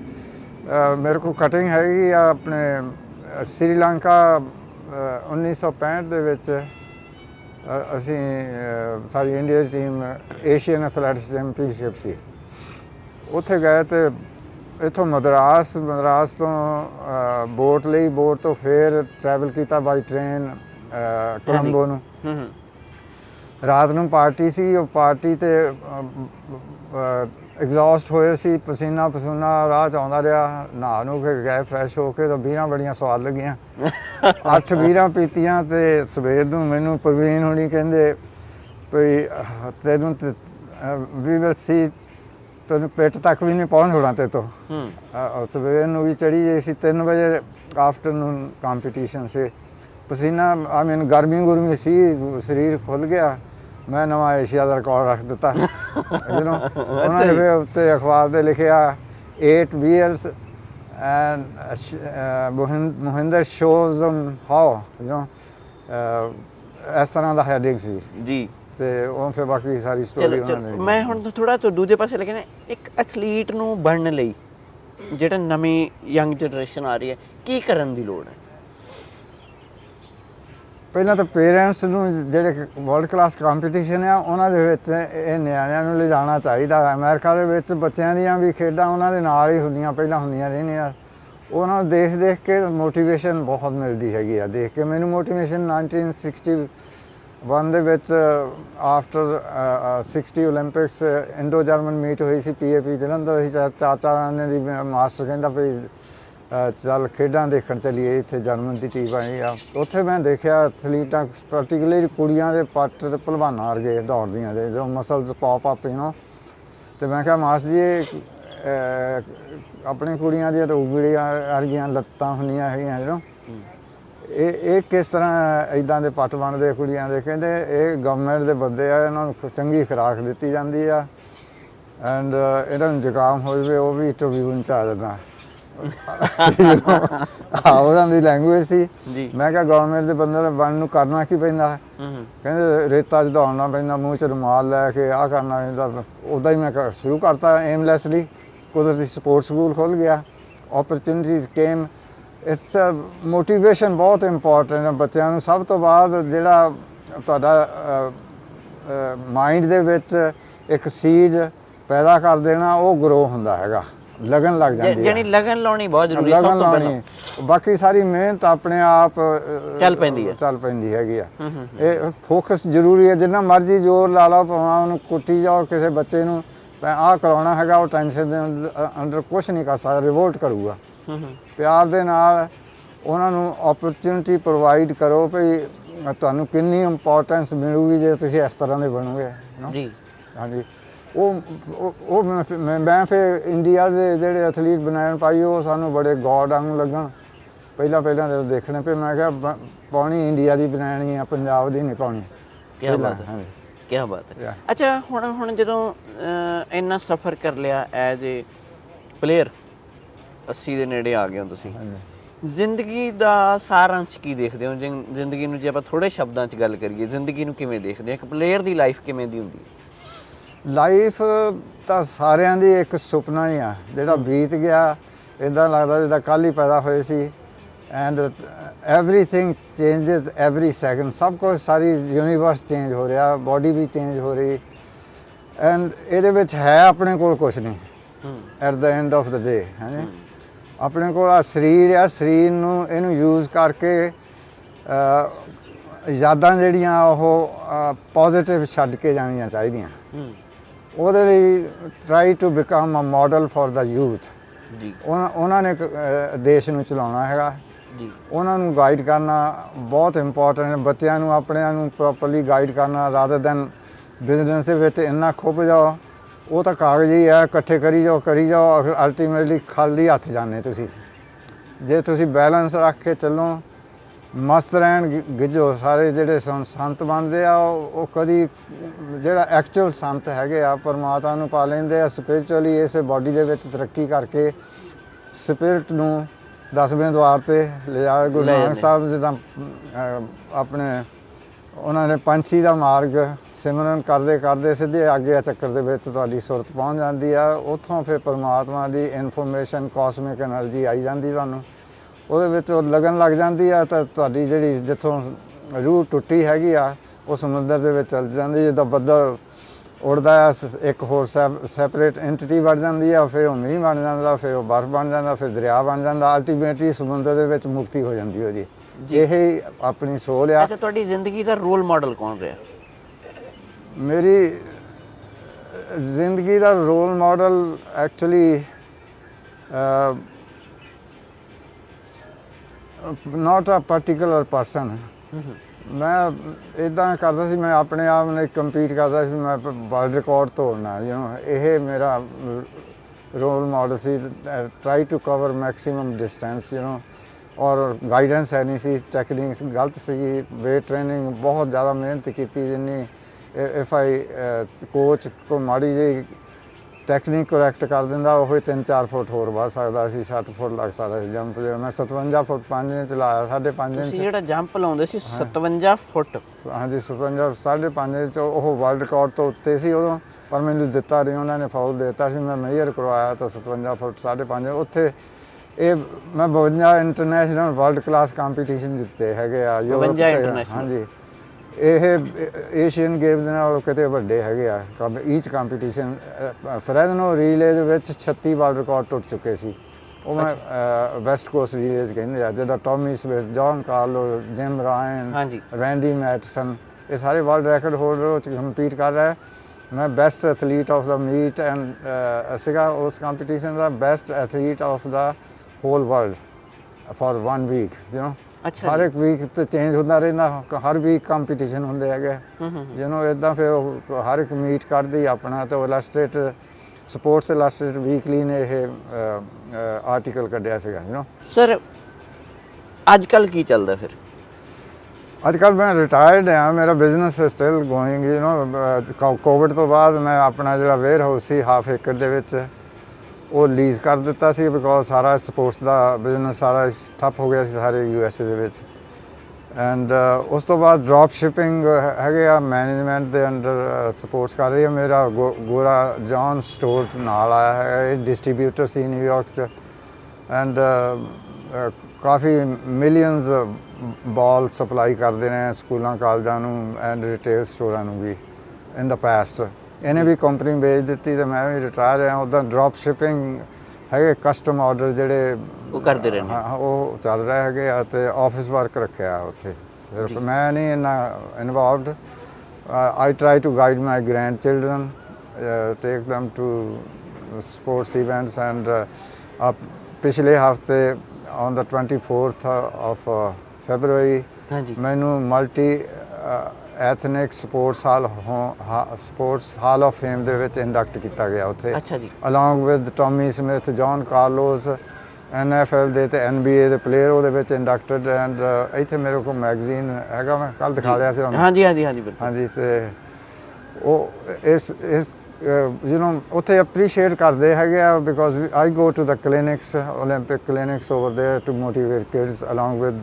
ਮੇਰੇ ਕੋਲ ਕਟਿੰਗ ਹੈਗੀ ਆ ਆਪਣੇ ਸ੍ਰੀਲੰਕਾ ਅ, 1965 ਦੇ ਵਿੱਚ। ਅਸੀਂ ਸਾਰੀ ਇੰਡੀਆ ਦੀ ਟੀਮ ਏਸ਼ੀਅਨ ਐਥਲੈਟਿਕਸ ਚੈਂਪੀਅਨਸ਼ਿਪ ਸੀ। ਉੱਥੇ ਗਏ ਤੇ ਇਥੋਂ ਮਦਰਾਸ ਮਦਰਾਸ ਤੋਂ ਬੋਟ ਲਈ ਬੋਟ ਤੋਂ ਫੇਰ ਟਰੈਵਲ ਕੀਤਾ ਬਾਈ ਟ੍ਰੇਨ ਕੋਲੰਬੋ ਨੂੰ। ਰਾਤ ਨੂੰ ਪਾਰਟੀ ਸੀ ਉਹ ਪਾਰਟੀ ਤੇ ਐਗਜ਼ੌਸਟ ਹੋਏ ਸੀ ਪਸੀਨਾ ਪਸੂਨਾ ਰਾਹ ਚ ਆਉਂਦਾ ਰਿਹਾ ਨਹਾ ਨੂੰ ਕੇ ਗਏ ਫਰੈਸ਼ ਹੋ ਕੇ ਤਾਂ ਬੀਰਾਂ ਬੜੀਆਂ ਸਵਾਦ ਲੱਗੀਆਂ। ਅੱਠ ਬੀਰਾਂ ਪੀਤੀਆਂ ਤੇ ਸਵੇਰ ਨੂੰ ਮੈਨੂੰ ਪ੍ਰਵੀਨ ਹੁਣੀ ਕਹਿੰਦੇ ਵੀ ਤੈਨੂੰ ਵੀ ਵਿਲ ਸੀ ਤੈਨੂੰ ਪਿੱਟ ਤੱਕ ਵੀ ਨਹੀਂ ਪਹੁੰਚ ਹੋਣਾ ਤੇ ਤੋਂ। ਹੂੰ। ਸਵੇਰ ਨੂੰ ਵੀ ਚੜੀ ਜੇ ਸੀ 3 ਵਜੇ ਆਫਟਰਨੂਨ ਕੰਪੀਟੀਸ਼ਨ ਸੀ। ਪਸੀਨਾ ਆ ਮੀਨ ਗਰਮੀ ਗੁਰਮੀ ਸੀ ਸਰੀਰ ਖੁੱਲ ਗਿਆ। ਮੈਂ ਨਵਾਂ ਏਸ਼ੀਆ ਦਾ ਰਿਕਾਰਡ ਰੱਖ ਦਿੱਤਾ। ਯੂ ਉਹਨਾਂ ਨੇ ਫਿਰ ਉੱਤੇ ਅਖਬਾਰ ਦੇ ਲਿਖਿਆ 8 bears and Mohinder shows on how you ਇਸ ਤਰ੍ਹਾਂ ਦਾ ਹੈਡਿੰਗ ਸੀ। ਜੀ। ਤੇ ਉਹ ਫਿਰ ਬਾਕੀ ਸਾਰੀ ਸਟੋਰੀ ਉਹਨਾਂ ਨੇ ਮੈਂ ਹੁਣ ਥੋੜਾ ਤੋਂ ਦੂਜੇ ਪਾਸੇ ਲੱਗਣਾ ਇੱਕ ਐਥਲੀਟ ਨੂੰ ਬਣਨ ਲਈ ਜਿਹੜਾ ਨਵੀਂ ਯੰਗ ਜਨਰੇਸ਼ਨ ਆ ਰਹੀ ਹੈ ਕੀ ਕਰਨ ਦੀ ਲੋੜ ਹੈ? ਪਹਿਲਾਂ ਤਾਂ ਪੇਰੈਂਟਸ ਨੂੰ ਜਿਹੜੇ ਵਰਲਡ ਕਲਾਸ ਕੰਪੀਟੀਸ਼ਨ ਆ, ਉਹਨਾਂ ਦੇ ਵਿੱਚ ਇਹ ਨਿਆਣਿਆਂ ਨੂੰ ਲਿਜਾਣਾ ਚਾਹੀਦਾ ਹੈ। ਅਮਰੀਕਾ ਦੇ ਵਿੱਚ ਬੱਚਿਆਂ ਦੀਆਂ ਵੀ ਖੇਡਾਂ ਉਹਨਾਂ ਦੇ ਨਾਲ ਹੀ ਹੁੰਦੀਆਂ, ਪਹਿਲਾਂ ਹੁੰਦੀਆਂ ਰਹਿੰਦੀਆਂ ਉਹਨਾਂ ਨੂੰ ਦੇਖ ਦੇਖ ਕੇ ਮੋਟੀਵੇਸ਼ਨ ਬਹੁਤ ਮਿਲਦੀ ਹੈਗੀ ਆ। ਦੇਖ ਕੇ ਮੈਨੂੰ ਮੋਟੀਵੇਸ਼ਨ 1961 ਦੇ ਵਿੱਚ ਆਫਟਰ 60 올림픽ਸ ਇੰਡੋ ਜਰਮਨ ਮੀਟ ਹੋਈ ਸੀ ਪੀਏਪੀ ਜਲੰਧਰ। ਸੀ ਚਾਚਾ ਰਾਣੇ ਦੀ ਮਾਸਟਰ ਕਹਿੰਦਾ ਵੀ ਚੱਲ ਖੇਡਾਂ ਦੇਖਣ ਚੱਲੀਏ ਇੱਥੇ ਜਰਮਨ ਦੀ ਟੀਮ ਆਈ ਆ। ਉੱਥੇ ਮੈਂ ਦੇਖਿਆ ਐਥਲੀਟਾਂ ਪਾਰਟਿਕੂਲਰਲੀ ਕੁੜੀਆਂ ਦੇ ਪੱਟ ਤੇ ਭਲਵਾਨਾਂ ਵਰਗੇ ਦੌੜਦੀਆਂ ਦੇ ਜੋ ਮਸਲਸ ਪੌਪ ਅਪ ਯੂ ਤੇ ਮੈਂ ਕਿਹਾ ਮਾਸਟਰ ਜੀ ਆਪਣੀ ਕੁੜੀਆਂ ਦੀਆਂ ਤਾਂ ਉਗੜੀਆਂ ਵਰਗੀਆਂ ਲੱਤਾਂ ਹੁੰਦੀਆਂ ਹੈਗੀਆਂ ਯੂ ਇਹ ਇਹ ਕਿਸ ਤਰ੍ਹਾਂ ਇਦਾਂ ਦੇ ਪੱਟ ਬਣਦੇ ਕੁੜੀਆਂ ਦੇ? ਕਹਿੰਦੇ ਇਹ ਗਵਰਨਮੈਂਟ ਦੇ ਬੰਦੇ ਆ ਇਹਨਾਂ ਨੂੰ ਚੰਗੀ ਖੁਰਾਕ ਦਿੱਤੀ ਜਾਂਦੀ ਆ। ਐਂਡ ਇਹਨਾਂ ਨੂੰ ਜ਼ੁਕਾਮ ਹੋ ਜਾਵੇ ਉਹ ਵੀ ਟ੍ਰਿਬਿਊਨ ਚ ਆ ਜਾਂਦਾ ਆ ਉਹਨਾਂ ਦੀ ਲੈਂਗੁਏਜ ਸੀ। ਜੀ। ਮੈਂ ਕਿਹਾ ਗਵਰਨਮੈਂਟ ਦੇ ਬੰਦੇ ਨੂੰ ਬਣਨ ਨੂੰ ਕਰਨਾ ਕੀ ਪੈਂਦਾ? ਹੂੰ ਹੂੰ। ਕਹਿੰਦੇ ਰੇਤਾ ਦੌੜਨਾ ਪੈਂਦਾ ਮੂੰਹ 'ਚ ਰੁਮਾਲ ਲੈ ਕੇ ਆ ਕਰਨਾ ਪੈਂਦਾ। ਉਦਾਂ ਹੀ ਮੈਂ ਸ਼ੁਰੂ ਕਰਤਾ ਏਮਲੈਸਲੀ ਕੁਦਰਤੀ ਸਪੋਰਟਸ ਸਕੂਲ ਖੁੱਲ ਗਿਆ। ਓਪਰਚੁਨਿਟੀਜ਼ ਕੇਮ ਇਟਸ ਮੋਟੀਵੇਸ਼ਨ ਬਹੁਤ ਇੰਪੋਰਟੈਂਟ ਹੈ ਬੱਚਿਆਂ ਨੂੰ। ਸਭ ਤੋਂ ਬਾਅਦ ਜਿਹੜਾ ਤੁਹਾਡਾ ਮਾਈਂਡ ਦੇ ਵਿੱਚ ਇੱਕ ਸੀਡ ਪੈਦਾ ਕਰ ਦੇਣਾ ਉਹ ਗਰੋ ਹੁੰਦਾ ਹੈਗਾ। ਲਗਨ ਲੱਗ ਜਾਂਦੀ ਹੈ ਜਾਨੀ ਲਗਨ ਲਾਉਣੀ ਬਹੁਤ ਜ਼ਰੂਰੀ ਹੈ ਸਭ ਤੋਂ ਪਹਿਲਾਂ। ਬਾਕੀ ਸਾਰੀ ਮਿਹਨਤ ਆਪਣੇ ਆਪ ਚੱਲ ਪੈਂਦੀ ਹੈ। ਚੱਲ ਪੈਂਦੀ ਹੈਗੀ ਆ। ਇਹ ਫੋਕਸ ਜ਼ਰੂਰੀ ਹੈ ਜਿੰਨਾ ਮਰਜ਼ੀ ਜ਼ੋਰ ਲਾ ਲਓ ਭਾਵੇਂ ਉਹਨੂੰ ਕੁੱਟੀ ਜਾਓ ਕਿਸੇ ਬੱਚੇ ਨੂੰ ਆਹ ਕਰਾਉਣਾ ਹੈਗਾ ਉਹ ਟੈਨਸ਼ਨ ਦੇ ਅੰਡਰ ਕੁਝ ਨਹੀਂ ਕਰ ਸਕਦਾ ਰਿਵੋਲਟ ਕਰੂਗਾ। ਪਿਆਰ ਦੇ ਨਾਲ ਉਹਨਾਂ ਨੂੰ ਓਪਰਚੁਨਿਟੀ ਪ੍ਰੋਵਾਈਡ ਕਰੋ ਭਈ ਤੁਹਾਨੂੰ ਕਿੰਨੀ ਇੰਪੋਰਟੈਂਸ ਮਿਲੂਗੀ ਜੇ ਤੁਸੀਂ ਇਸ ਤਰ੍ਹਾਂ ਦੇ ਬਣੋਗੇ? ਜੀ। ਹਾਂਜੀ। ਉਹ ਉਹ- ਮੈਂ ਫਿਰ- ਮੈਂ- ਫਿਰ ਇੰਡੀਆ ਦੇ ਜਿਹੜੇ ਐਥਲੀਟ ਬਣਾਉਣ ਪਾਈ ਉਹ ਸਾਨੂੰ ਬੜੇ ਗੋਡ ਵਾਂਗ ਲੱਗਣ। ਪਹਿਲਾਂ ਪਹਿਲਾਂ ਜਦੋਂ ਦੇਖਣੇ ਪਏ ਮੈਂ ਕਿਹਾ ਪਾਉਣੀ ਇੰਡੀਆ ਦੀ ਬਣਾਣੀ ਆ ਪੰਜਾਬ ਦੀ ਨਹੀਂ ਪਾਉਣੀ। ਕੀ ਬਾਤ ਹੈ। ਕੀ ਬਾਤ ਹੈ. ਅੱਛਾ ਹੁਣ ਹੁਣ ਜਦੋਂ ਇੰਨਾ ਸਫ਼ਰ ਕਰ ਲਿਆ ਐਜ਼ ਏ ਪਲੇਅਰ 80 ਦੇ ਨੇੜੇ ਆ ਗਏ ਹੋ ਤੁਸੀਂ। ਜ਼ਿੰਦਗੀ ਦਾ ਸਾਰਾਂਸ਼ ਕੀ ਦੇਖਦੇ ਹੋ? ਜ਼ਿੰਦਗੀ ਨੂੰ ਜੇ ਆਪਾਂ ਥੋੜੇ ਸ਼ਬਦਾਂ 'ਚ ਗੱਲ ਕਰੀਏ ਜ਼ਿੰਦਗੀ ਨੂੰ ਕਿਵੇਂ ਦੇਖਦੇ ਹੋ? ਇੱਕ ਪਲੇਅਰ ਦੀ ਲਾਈਫ ਕਿਵੇਂ ਦੀ ਹੁੰਦੀ ਹੈ? ਲਾਈਫ ਤਾਂ ਸਾਰਿਆਂ ਦੀ ਇੱਕ ਸੁਪਨਾ ਹੀ ਆ। ਜਿਹੜਾ ਬੀਤ ਗਿਆ ਇਦਾਂ ਲੱਗਦਾ ਜਿੱਦਾਂ ਕੱਲ ਹੀ ਪੈਦਾ ਹੋਏ ਸੀ। And everything changes every second ਸਭ ਕੁਝ ਸਾਰੀ ਯੂਨੀਵਰਸ ਚੇਂਜ ਹੋ ਰਿਹਾ ਬਾਡੀ ਵੀ ਚੇਂਜ ਹੋ ਰਹੀ। ਐਂਡ ਇਹਦੇ ਵਿੱਚ ਹੈ ਆਪਣੇ ਕੋਲ ਕੁਝ ਨਹੀਂ। ਹੂੰ। At the end of the day ਹਾਂਜੀ ਆਪਣੇ ਕੋਲ ਆ ਸਰੀਰ ਆ ਸਰੀਰ ਨੂੰ ਇਹਨੂੰ ਯੂਜ਼ ਕਰਕੇ ਯਾਦਾਂ ਜਿਹੜੀਆਂ ਉਹ ਪੋਜ਼ਿਟਿਵ ਛੱਡ ਕੇ ਜਾਣੀਆਂ ਚਾਹੀਦੀਆਂ। ਹੂੰ। ਉਹਦੇ ਲਈ try to become a model for the youth ਜੀ। ਉਹਨਾਂ ਨੇ ਦੇਸ਼ ਨੂੰ ਚਲਾਉਣਾ ਹੈਗਾ। ਜੀ। ਉਹਨਾਂ ਨੂੰ ਗਾਈਡ ਕਰਨਾ ਬਹੁਤ ਇੰਪੋਰਟੈਂਟ ਹੈ। ਬੱਚਿਆਂ ਨੂੰ ਆਪਣਿਆਂ ਨੂੰ ਪ੍ਰੋਪਰਲੀ ਗਾਈਡ ਕਰਨਾ ਰਾਦਰ ਦੈਨ ਬਿਜ਼ਨਸ ਦੇ ਵਿੱਚ ਇੰਨਾ ਖੁੱਭ ਜਾਓ। ਉਹ ਤਾਂ ਕਾਗਜ਼ ਹੀ ਹੈ ਇਕੱਠੇ ਕਰੀ ਜਾਓ ਕਰੀ ਜਾਓ। ਅਲਟੀਮੇਟਲੀ ਖਾਲੀ ਹੱਥ ਜਾਂਦੇ ਤੁਸੀਂ। ਜੇ ਤੁਸੀਂ ਬੈਲੈਂਸ ਰੱਖ ਕੇ ਚੱਲੋ ਮਸਤ ਰਹਿਣ ਗਿਜੋ ਸਾਰੇ ਜਿਹੜੇ ਸੰਤ ਬਣਦੇ ਆ ਉਹ ਕਦੀ ਜਿਹੜਾ ਐਕਚੁਅਲ ਸੰਤ ਹੈਗੇ ਆ ਪਰਮਾਤਮਾ ਨੂੰ ਪਾ ਲੈਂਦੇ ਆ ਸਪਿਰਚੁਅਲੀ ਇਸ ਬਾਡੀ ਦੇ ਵਿੱਚ ਤਰੱਕੀ ਕਰਕੇ ਸਪਿਰਟ ਨੂੰ ਦਸਵੇਂ ਦਵਾਰ ਤੇ ਲਿਜਾ ਗੁਰੂ ਨਾਨਕ ਸਾਹਿਬ ਜਿੱਦਾਂ ਆਪਣੇ ਉਹਨਾਂ ਨੇ ਪੰਛੀ ਦਾ ਮਾਰਗ ਸਿਮਰਨ ਕਰਦੇ ਕਰਦੇ ਸਿੱਧੇ ਅੱਗੇ ਆ ਚੱਕਰ ਦੇ ਵਿੱਚ ਤੁਹਾਡੀ ਸੁਰਤ ਪਹੁੰਚ ਜਾਂਦੀ ਆ ਉੱਥੋਂ ਫਿਰ ਪਰਮਾਤਮਾ ਦੀ ਇਨਫੋਰਮੇਸ਼ਨ ਕਾਸਮਿਕ એનર્ਜੀ ਆਈ ਜਾਂਦੀ ਤੁਹਾਨੂੰ। ਉਹਦੇ ਵਿੱਚ ਉਹ ਲਗਨ ਲੱਗ ਜਾਂਦੀ ਆ ਤਾਂ ਤੁਹਾਡੀ ਜਿਹੜੀ ਜਿੱਥੋਂ ਰੂਹ ਟੁੱਟੀ ਹੈਗੀ ਆ ਉਹ ਸਮੁੰਦਰ ਦੇ ਵਿੱਚ ਚਲ ਜਾਂਦੀ ਜਿੱਦਾਂ ਬੱਦਲ ਉੜਦਾ ਆ ਇੱਕ ਹੋਰ ਸੈਪਰੇਟ ਐਂਟੀਟੀ ਬਣ ਜਾਂਦੀ ਆ ਫਿਰ ਉਹ ਮੀਂਹ ਬਣ ਜਾਂਦਾ ਫਿਰ ਉਹ ਬਰਫ਼ ਬਣ ਜਾਂਦਾ ਫਿਰ ਦਰਿਆ ਬਣ ਜਾਂਦਾ ਅਲਟੀਮੇਟਲੀ ਸਮੁੰਦਰ ਦੇ ਵਿੱਚ ਮੁਕਤੀ ਹੋ ਜਾਂਦੀ ਉਹਦੀ। ਇਹ ਆਪਣੀ ਸੋਲ ਆ। ਅੱਛਾ ਤੁਹਾਡੀ ਜ਼ਿੰਦਗੀ ਦਾ ਰੋਲ ਮਾਡਲ ਕੌਣ ਰਿਹਾ? ਮੇਰੀ ਜ਼ਿੰਦਗੀ ਦਾ role model actually not a particular person ਮੈਂ ਇਦਾਂ ਕਰਦਾ ਸੀ ਮੈਂ ਆਪਣੇ ਆਪ ਨਾਲ ਕੰਪੀਟ ਕਰਦਾ ਸੀ ਮੈਂ ਵਰਲਡ ਰਿਕਾਰਡ ਤੋੜਨਾ ਯੂ نو ਇਹ ਮੇਰਾ role model C try to cover maximum distance you know ਔਰ ਗਾਈਡੈਂਸ ਹੈ ਨਹੀਂ ਸੀ ਟੈਕਨੀਕਸ ਗਲਤ ਸੀ ਵੇਟ ਟ੍ਰੇਨਿੰਗ ਬਹੁਤ ਜ਼ਿਆਦਾ ਮਿਹਨਤ ਕੀਤੀ ਜਿੰਨੀ ਇਫ ਆਈ ਕੋਚ ਕੋ ਮਾੜੀ ਜਿਹੀ ਟੈਕਨੀਕ ਕਰੈਕਟ ਕਰ ਦਿੰਦਾ ਉਹ 3-4 ਫੁੱਟ ਹੋਰ ਵੱਧ ਸਕਦਾ ਸੀ 60 ਫੁੱਟ ਲੱਗ ਸਕਦਾ ਸੀ ਜੰਪ ਜਿਹੜਾ ਮੈਂ 57 ਫੁੱਟ 5 ਇੰਚ ਲਾਇਆ 5.5 ਇੰਚ। ਤੁਸੀਂ ਜਿਹੜਾ ਜੰਪ ਲਾਉਂਦੇ ਸੀ 57 ਫੁੱਟ। ਹਾਂਜੀ 57 5.5 ਚ ਉਹ ਵਰਲਡ ਰਿਕਾਰਡ ਤੋਂ ਉੱਤੇ ਸੀ ਉਦੋਂ ਪਰ ਮੈਨੂੰ ਦਿੱਤਾ ਨਹੀਂ ਉਹਨਾਂ ਨੇ ਫਾਉਲ ਦਿੱਤਾ ਸੀ ਮੈਂ ਮੇਜਰ ਕਰਵਾਇਆ ਤਾਂ 57 ਫੁੱਟ 5.5 ਉੱਥੇ ਇਹ ਮੈਂ 52 ਇੰਟਰਨੈਸ਼ਨਲ ਵਰਲਡ ਕਲਾਸ ਕੰਪੀਟੀਸ਼ਨ ਜਿੱਤੇ ਹੈਗੇ ਆ Europe 52 ਤੇ- international। ਹਾਂਜੀ। ਇਹ ਏਸ਼ੀਅਨ ਗੇਮ ਦੇ ਨਾਲ ਕਿਤੇ ਵੱਡੇ ਹੈਗੇ ਆ। ਈਚ ਕੰਪੀਟੀਸ਼ਨ ਫਰੈਨੋ ਰੀਲੇ ਦੇ ਵਿੱਚ 36 ਬਾਲ ਰਿਕਾਰਡ ਟੁੱਟ ਚੁੱਕੇ ਸੀ। ਉਹ ਮੈਂ ਵੈਸਟ ਕੋਸਟ ਰੀਲੇ ਰੀਲੇਜ ਕਹਿੰਦੇ ਆ ਜਿਹਦਾ Tommie Smith John Carlos Jim Ryun Randy Matson ਇਹ ਸਾਰੇ ਵਰਲਡ ਰੈਕਡ ਹੋਲਡਰ ਉਹ ਕੰਪੀਟ ਕਰ ਰਿਹਾ ਮੈਂ best athlete of the meet and ਸੀਗਾ ਉਸ competition the best athlete of the whole world for 1 week you know ਅੱਛਾ ਹਰ ਇੱਕ ਵੀਕ ਤੇ ਚੇਂਜ ਹੁੰਦਾ ਰਹਿੰਦਾ ਹਰ ਵੀਕ ਕੰਪੀਟੀਸ਼ਨ ਹੁੰਦੇ ਹੈਗੇ ਹੂੰ ਹੂੰ ਯੂ نو ਇਦਾਂ ਫਿਰ ਉਹ ਹਰ ਇੱਕ ਮੀਟ ਕੱਢਦੀ ਆਪਣਾ ਤੇ ਇਲਸਟ੍ਰੇਟਰ ਸਪੋਰਟਸ ਇਲਸਟ੍ਰੇਟਰ ਵੀਕਲੀ ਨੇ ਇਹ ਆਰਟੀਕਲ ਕੱਢਿਆ ਸੀਗਾ ਯੂ نو ਸਰ ਅੱਜ ਕੱਲ ਕੀ ਚੱਲਦਾ ਫਿਰ ਅੱਜ ਕੱਲ ਮੈਂ ਰਿਟਾਇਰਡ ਹਾਂ ਮੇਰਾ business still going you know Covid ਤੋਂ ਬਾਅਦ ਮੈਂ ਆਪਣਾ ਜਿਹੜਾ ਵੇਅਰ ਹਾਊਸ ਸੀ ਹਾਫ ਏਕੜ ਦੇ ਵਿੱਚ ਉਹ ਲੀਜ਼ ਕਰ ਦਿੱਤਾ ਸੀ ਬਿਕੋਜ਼ ਸਾਰਾ ਸਪੋਰਟਸ ਦਾ ਬਿਜ਼ਨਸ ਸਾਰਾ ਠੱਪ ਹੋ ਗਿਆ ਸੀ ਸਾਰੇ ਯੂ ਐਸ ਏ ਦੇ ਵਿੱਚ। ਐਂਡ ਉਸ ਤੋਂ ਬਾਅਦ ਡ੍ਰੌਪ ਸ਼ਿਪਿੰਗ ਹੈਗੇ ਆ ਮੈਨੇਜਮੈਂਟ ਦੇ ਅੰਡਰ ਸਪੋਰਟਸ ਕਰ ਰਹੀ ਹੈ ਮੇਰਾ। ਗੋ- ਗੋਰਾ ਜੌਨ ਸਟੋਰ ਨਾਲ ਆਇਆ ਹੈ ਇਹ ਡਿਸਟ੍ਰੀਬਿਊਟਰ ਸੀ ਨਿਊਯਾਰਕ 'ਚ। ਐਂਡ ਕਾਫੀ ਮਿਲੀਅਨਸ ਬਾਲ ਸਪਲਾਈ ਕਰਦੇ ਨੇ ਸਕੂਲਾਂ, ਕਾਲਜਾਂ ਨੂੰ ਐਂਡ ਰਿਟੇਲ ਸਟੋਰਾਂ ਨੂੰ ਵੀ ਇਨ ਦਾ ਪਾਸਟ ਇਹਨੇ ਵੀ ਕੰਪਨੀ ਵੇਚ ਦਿੱਤੀ ਤੇ ਮੈਂ ਵੀ ਰਿਟਾਇਰ ਹਾਂ ਉਦਾਂ ਡ੍ਰੌਪ ਸ਼ਿਪਿੰਗ ਹੈਗੇ ਕਸਟਮ ਆਰਡਰ ਜਿਹੜੇ ਉਹ ਕਰਦੇ ਰਹਿੰਦੇ। ਹਾਂ ਉਹ ਚੱਲ ਰਹੇ ਹੈਗੇ ਆ ਤੇ ਆਫਿਸ ਵਰਕ ਰੱਖਿਆ ਉੱਥੇ। ਸਿਰਫ ਮੈਂ ਨਹੀਂ ਇੰਨਾ involved I try to guide my grandchildren take them to sports events and ਪਿਛਲੇ ਹਫ਼ਤੇ on the 24th of February ਹਾਂਜੀ। ਮੈਨੂੰ multi ethnic sports hall sports hall of fame ਦੇ ਵਿੱਚ ਇੰਡਕਟ ਕੀਤਾ ਗਿਆ ਉੱਥੇ। ਅੱਛਾ ਜੀ। Along with Tommy Smith John Carlos N F NFL ਦੇ ਤੇ ਏ ਦੇ ਪਲੇਅਰ ਉਹਦੇ ਵਿੱਚ ਇੰਡਕਟਡ ਐਂਡ ਇੱਥੇ ਮੇਰੇ ਕੋਲ ਮੈਗਜ਼ੀਨ ਹੈਗਾ ਮੈਂ ਕੱਲ ਦਿਖਾ ਰਿਹਾ ਸੀ ਤੁਹਾਨੂੰ। ਹਾਂਜੀ ਹਾਂਜੀ ਹਾਂਜੀ ਬਿਲਕੁਲ। ਹਾਂਜੀ ਤੇ ਉਹ ਇਸ ਇਸ ਯੂ نو ਉੱਥੇ ਅਪਰੀਸ਼ੀਏਟ ਕਰਦੇ ਹੈਗੇ ਆ because I go to the clinics 올림픽 clinics over there to motivate kids along with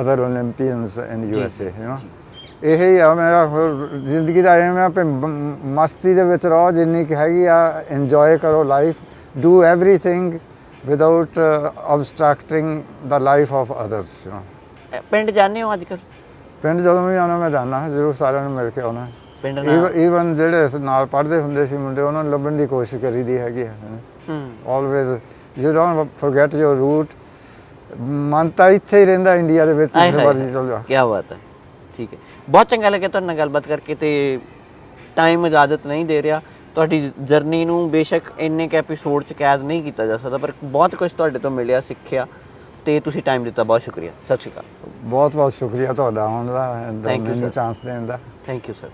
other Olympians in USA you know ਇਹ ਹੀ ਆ ਮੇਰਾ ਜ਼ਿੰਦਗੀ ਦਾ ਐਮ ਆ ਕਿ ਮਸਤੀ ਦੇ ਵਿੱਚ ਰਹੋ ਜਿੰਨੀ ਕਿ ਹੈਗੀ ਆ ਇੰਜੋਏ ਕਰੋ life do everything without abstracting the life of others you know ਪਿੰਡ ਜਾਂਦੇ ਹੋ ਅੱਜ ਕੱਲ ਪਿੰਡ ਜਦੋਂ ਵੀ ਆਉਣਾ ਮੈਂ ਜਾਣਾ ਜ਼ਰੂਰ ਸਾਰਿਆਂ ਨੂੰ ਮਿਲ ਕੇ ਆਉਣਾ। ਪਿੰਡ ਨਾਲ? ਈਵਨ ਜਿਹੜੇ ਨਾਲ ਪੜ੍ਹਦੇ ਹੁੰਦੇ ਸੀ ਮੁੰਡੇ ਉਹਨਾਂ ਨੂੰ ਲੱਭਣ ਦੀ ਕੋਸ਼ਿਸ਼ ਕਰੀਦੀ ਹੈਗੀ ਹੈ। Always you don't forget your root ਮਨ ਤਾਂ ਇੱਥੇ ਹੀ ਰਹਿੰਦਾ ਇੰਡੀਆ ਦੇ ਵਿੱਚ ਜਿੱਥੇ ਹਾਏ ਮਰਜ਼ੀ ਚਲ ਜਾ। ਕੀ ਬਾਤ ਹੈ। ਠੀਕ ਹੈ। ਬਹੁਤ ਚੰਗਾ ਲੱਗਿਆ ਤੁਹਾਡੇ ਨਾਲ ਗੱਲਬਾਤ ਕਰਕੇ ਤੇ ਟਾਈਮ ਇਜਾਜ਼ਤ ਨਹੀਂ ਦੇ ਰਿਹਾ। ਤੁਹਾਡੀ ਜਰਨੀ ਨੂੰ ਬੇਸ਼ੱਕ ਇੰਨੇ ਕ ਐਪੀਸੋਡ ਚ ਕੈਦ ਨਹੀਂ ਕੀਤਾ ਜਾ ਸਕਦਾ ਪਰ ਬਹੁਤ ਕੁਝ ਤੁਹਾਡੇ ਤੋਂ ਮਿਲਿਆ ਸਿੱਖਿਆ ਤੇ ਤੁਸੀਂ ਟਾਈਮ ਦਿੱਤਾ ਬਹੁਤ ਸ਼ੁਕਰੀਆ। ਸਤਿ ਸ਼੍ਰੀ ਅਕਾਲ। ਬਹੁਤ ਬਹੁਤ ਸ਼ੁਕਰੀਆ ਤੁਹਾਡਾ ਆਉਣ ਦਾ ਮੈਨੂੰ. ਚਾਂਸ ਦੇਣ ਦਾ। ਥੈਂਕ ਯੂ ਸਰ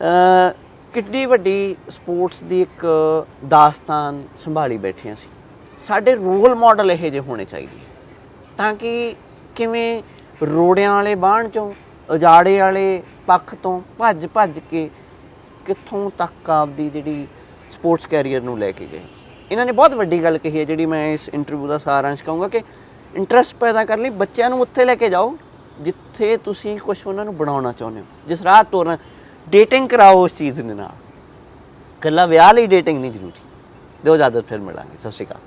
ਅ ਕਿੱਡੀ ਵੱਡੀ ਸਪੋਰਟਸ ਦੀ ਇੱਕ ਦਾਸਤਾਨ ਸੰਭਾਲੀ ਬੈਠੀਆਂ ਸੀ। ਸਾਡੇ ਰੋਲ ਮਾਡਲ ਇਹੋ ਜਿਹੇ ਹੋਣੇ ਚਾਹੀਦੇ ਤਾਂ ਕਿ ਕਿਵੇਂ ਰੋੜਿਆਂ ਵਾਲੇ ਬਾਣ ਚੋਂ, ਉਜਾੜੇ ਵਾਲੇ ਪੱਖ ਤੋਂ ਭੱਜ ਭੱਜ ਕੇ ਕਿੱਥੋਂ ਤੱਕ ਆਪਦੀ ਜਿਹੜੀ ਸਪੋਰਟਸ ਕੈਰੀਅਰ ਨੂੰ ਲੈ ਕੇ ਗਏ। ਇਹਨਾਂ ਨੇ ਬਹੁਤ ਵੱਡੀ ਗੱਲ ਕਹੀ ਹੈ, ਜਿਹੜੀ ਮੈਂ ਇਸ ਇੰਟਰਵਿਊ ਦਾ ਸਾਰਾਂਸ਼ ਕਹੂੰਗਾ ਕਿ ਇੰਟਰਸਟ ਪੈਦਾ ਕਰਨ ਲਈ ਬੱਚਿਆਂ ਨੂੰ ਉੱਥੇ ਲੈ ਕੇ ਜਾਓ, ਜਿੱਥੇ ਤੁਸੀਂ ਕੁਝ ਉਹਨਾਂ ਨੂੰ ਬਣਾਉਣਾ ਚਾਹੁੰਦੇ ਹੋ। ਜਿਸ ਰਾਹ ਤੋਰਨਾ ਡੇਟਿੰਗ ਕਰਾਓ ਉਸ ਚੀਜ਼ ਦੇ ਨਾਲ। ਇਕੱਲਾ ਵਿਆਹ ਲਈ ਡੇਟਿੰਗ ਨਹੀਂ ਜ਼ਰੂਰੀ। ਦਿਓ ਇਜਾਜ਼ਤ, ਫਿਰ ਮਿਲਾਂਗੇ। ਸਤਿ ਸ਼੍ਰੀ ਅਕਾਲ।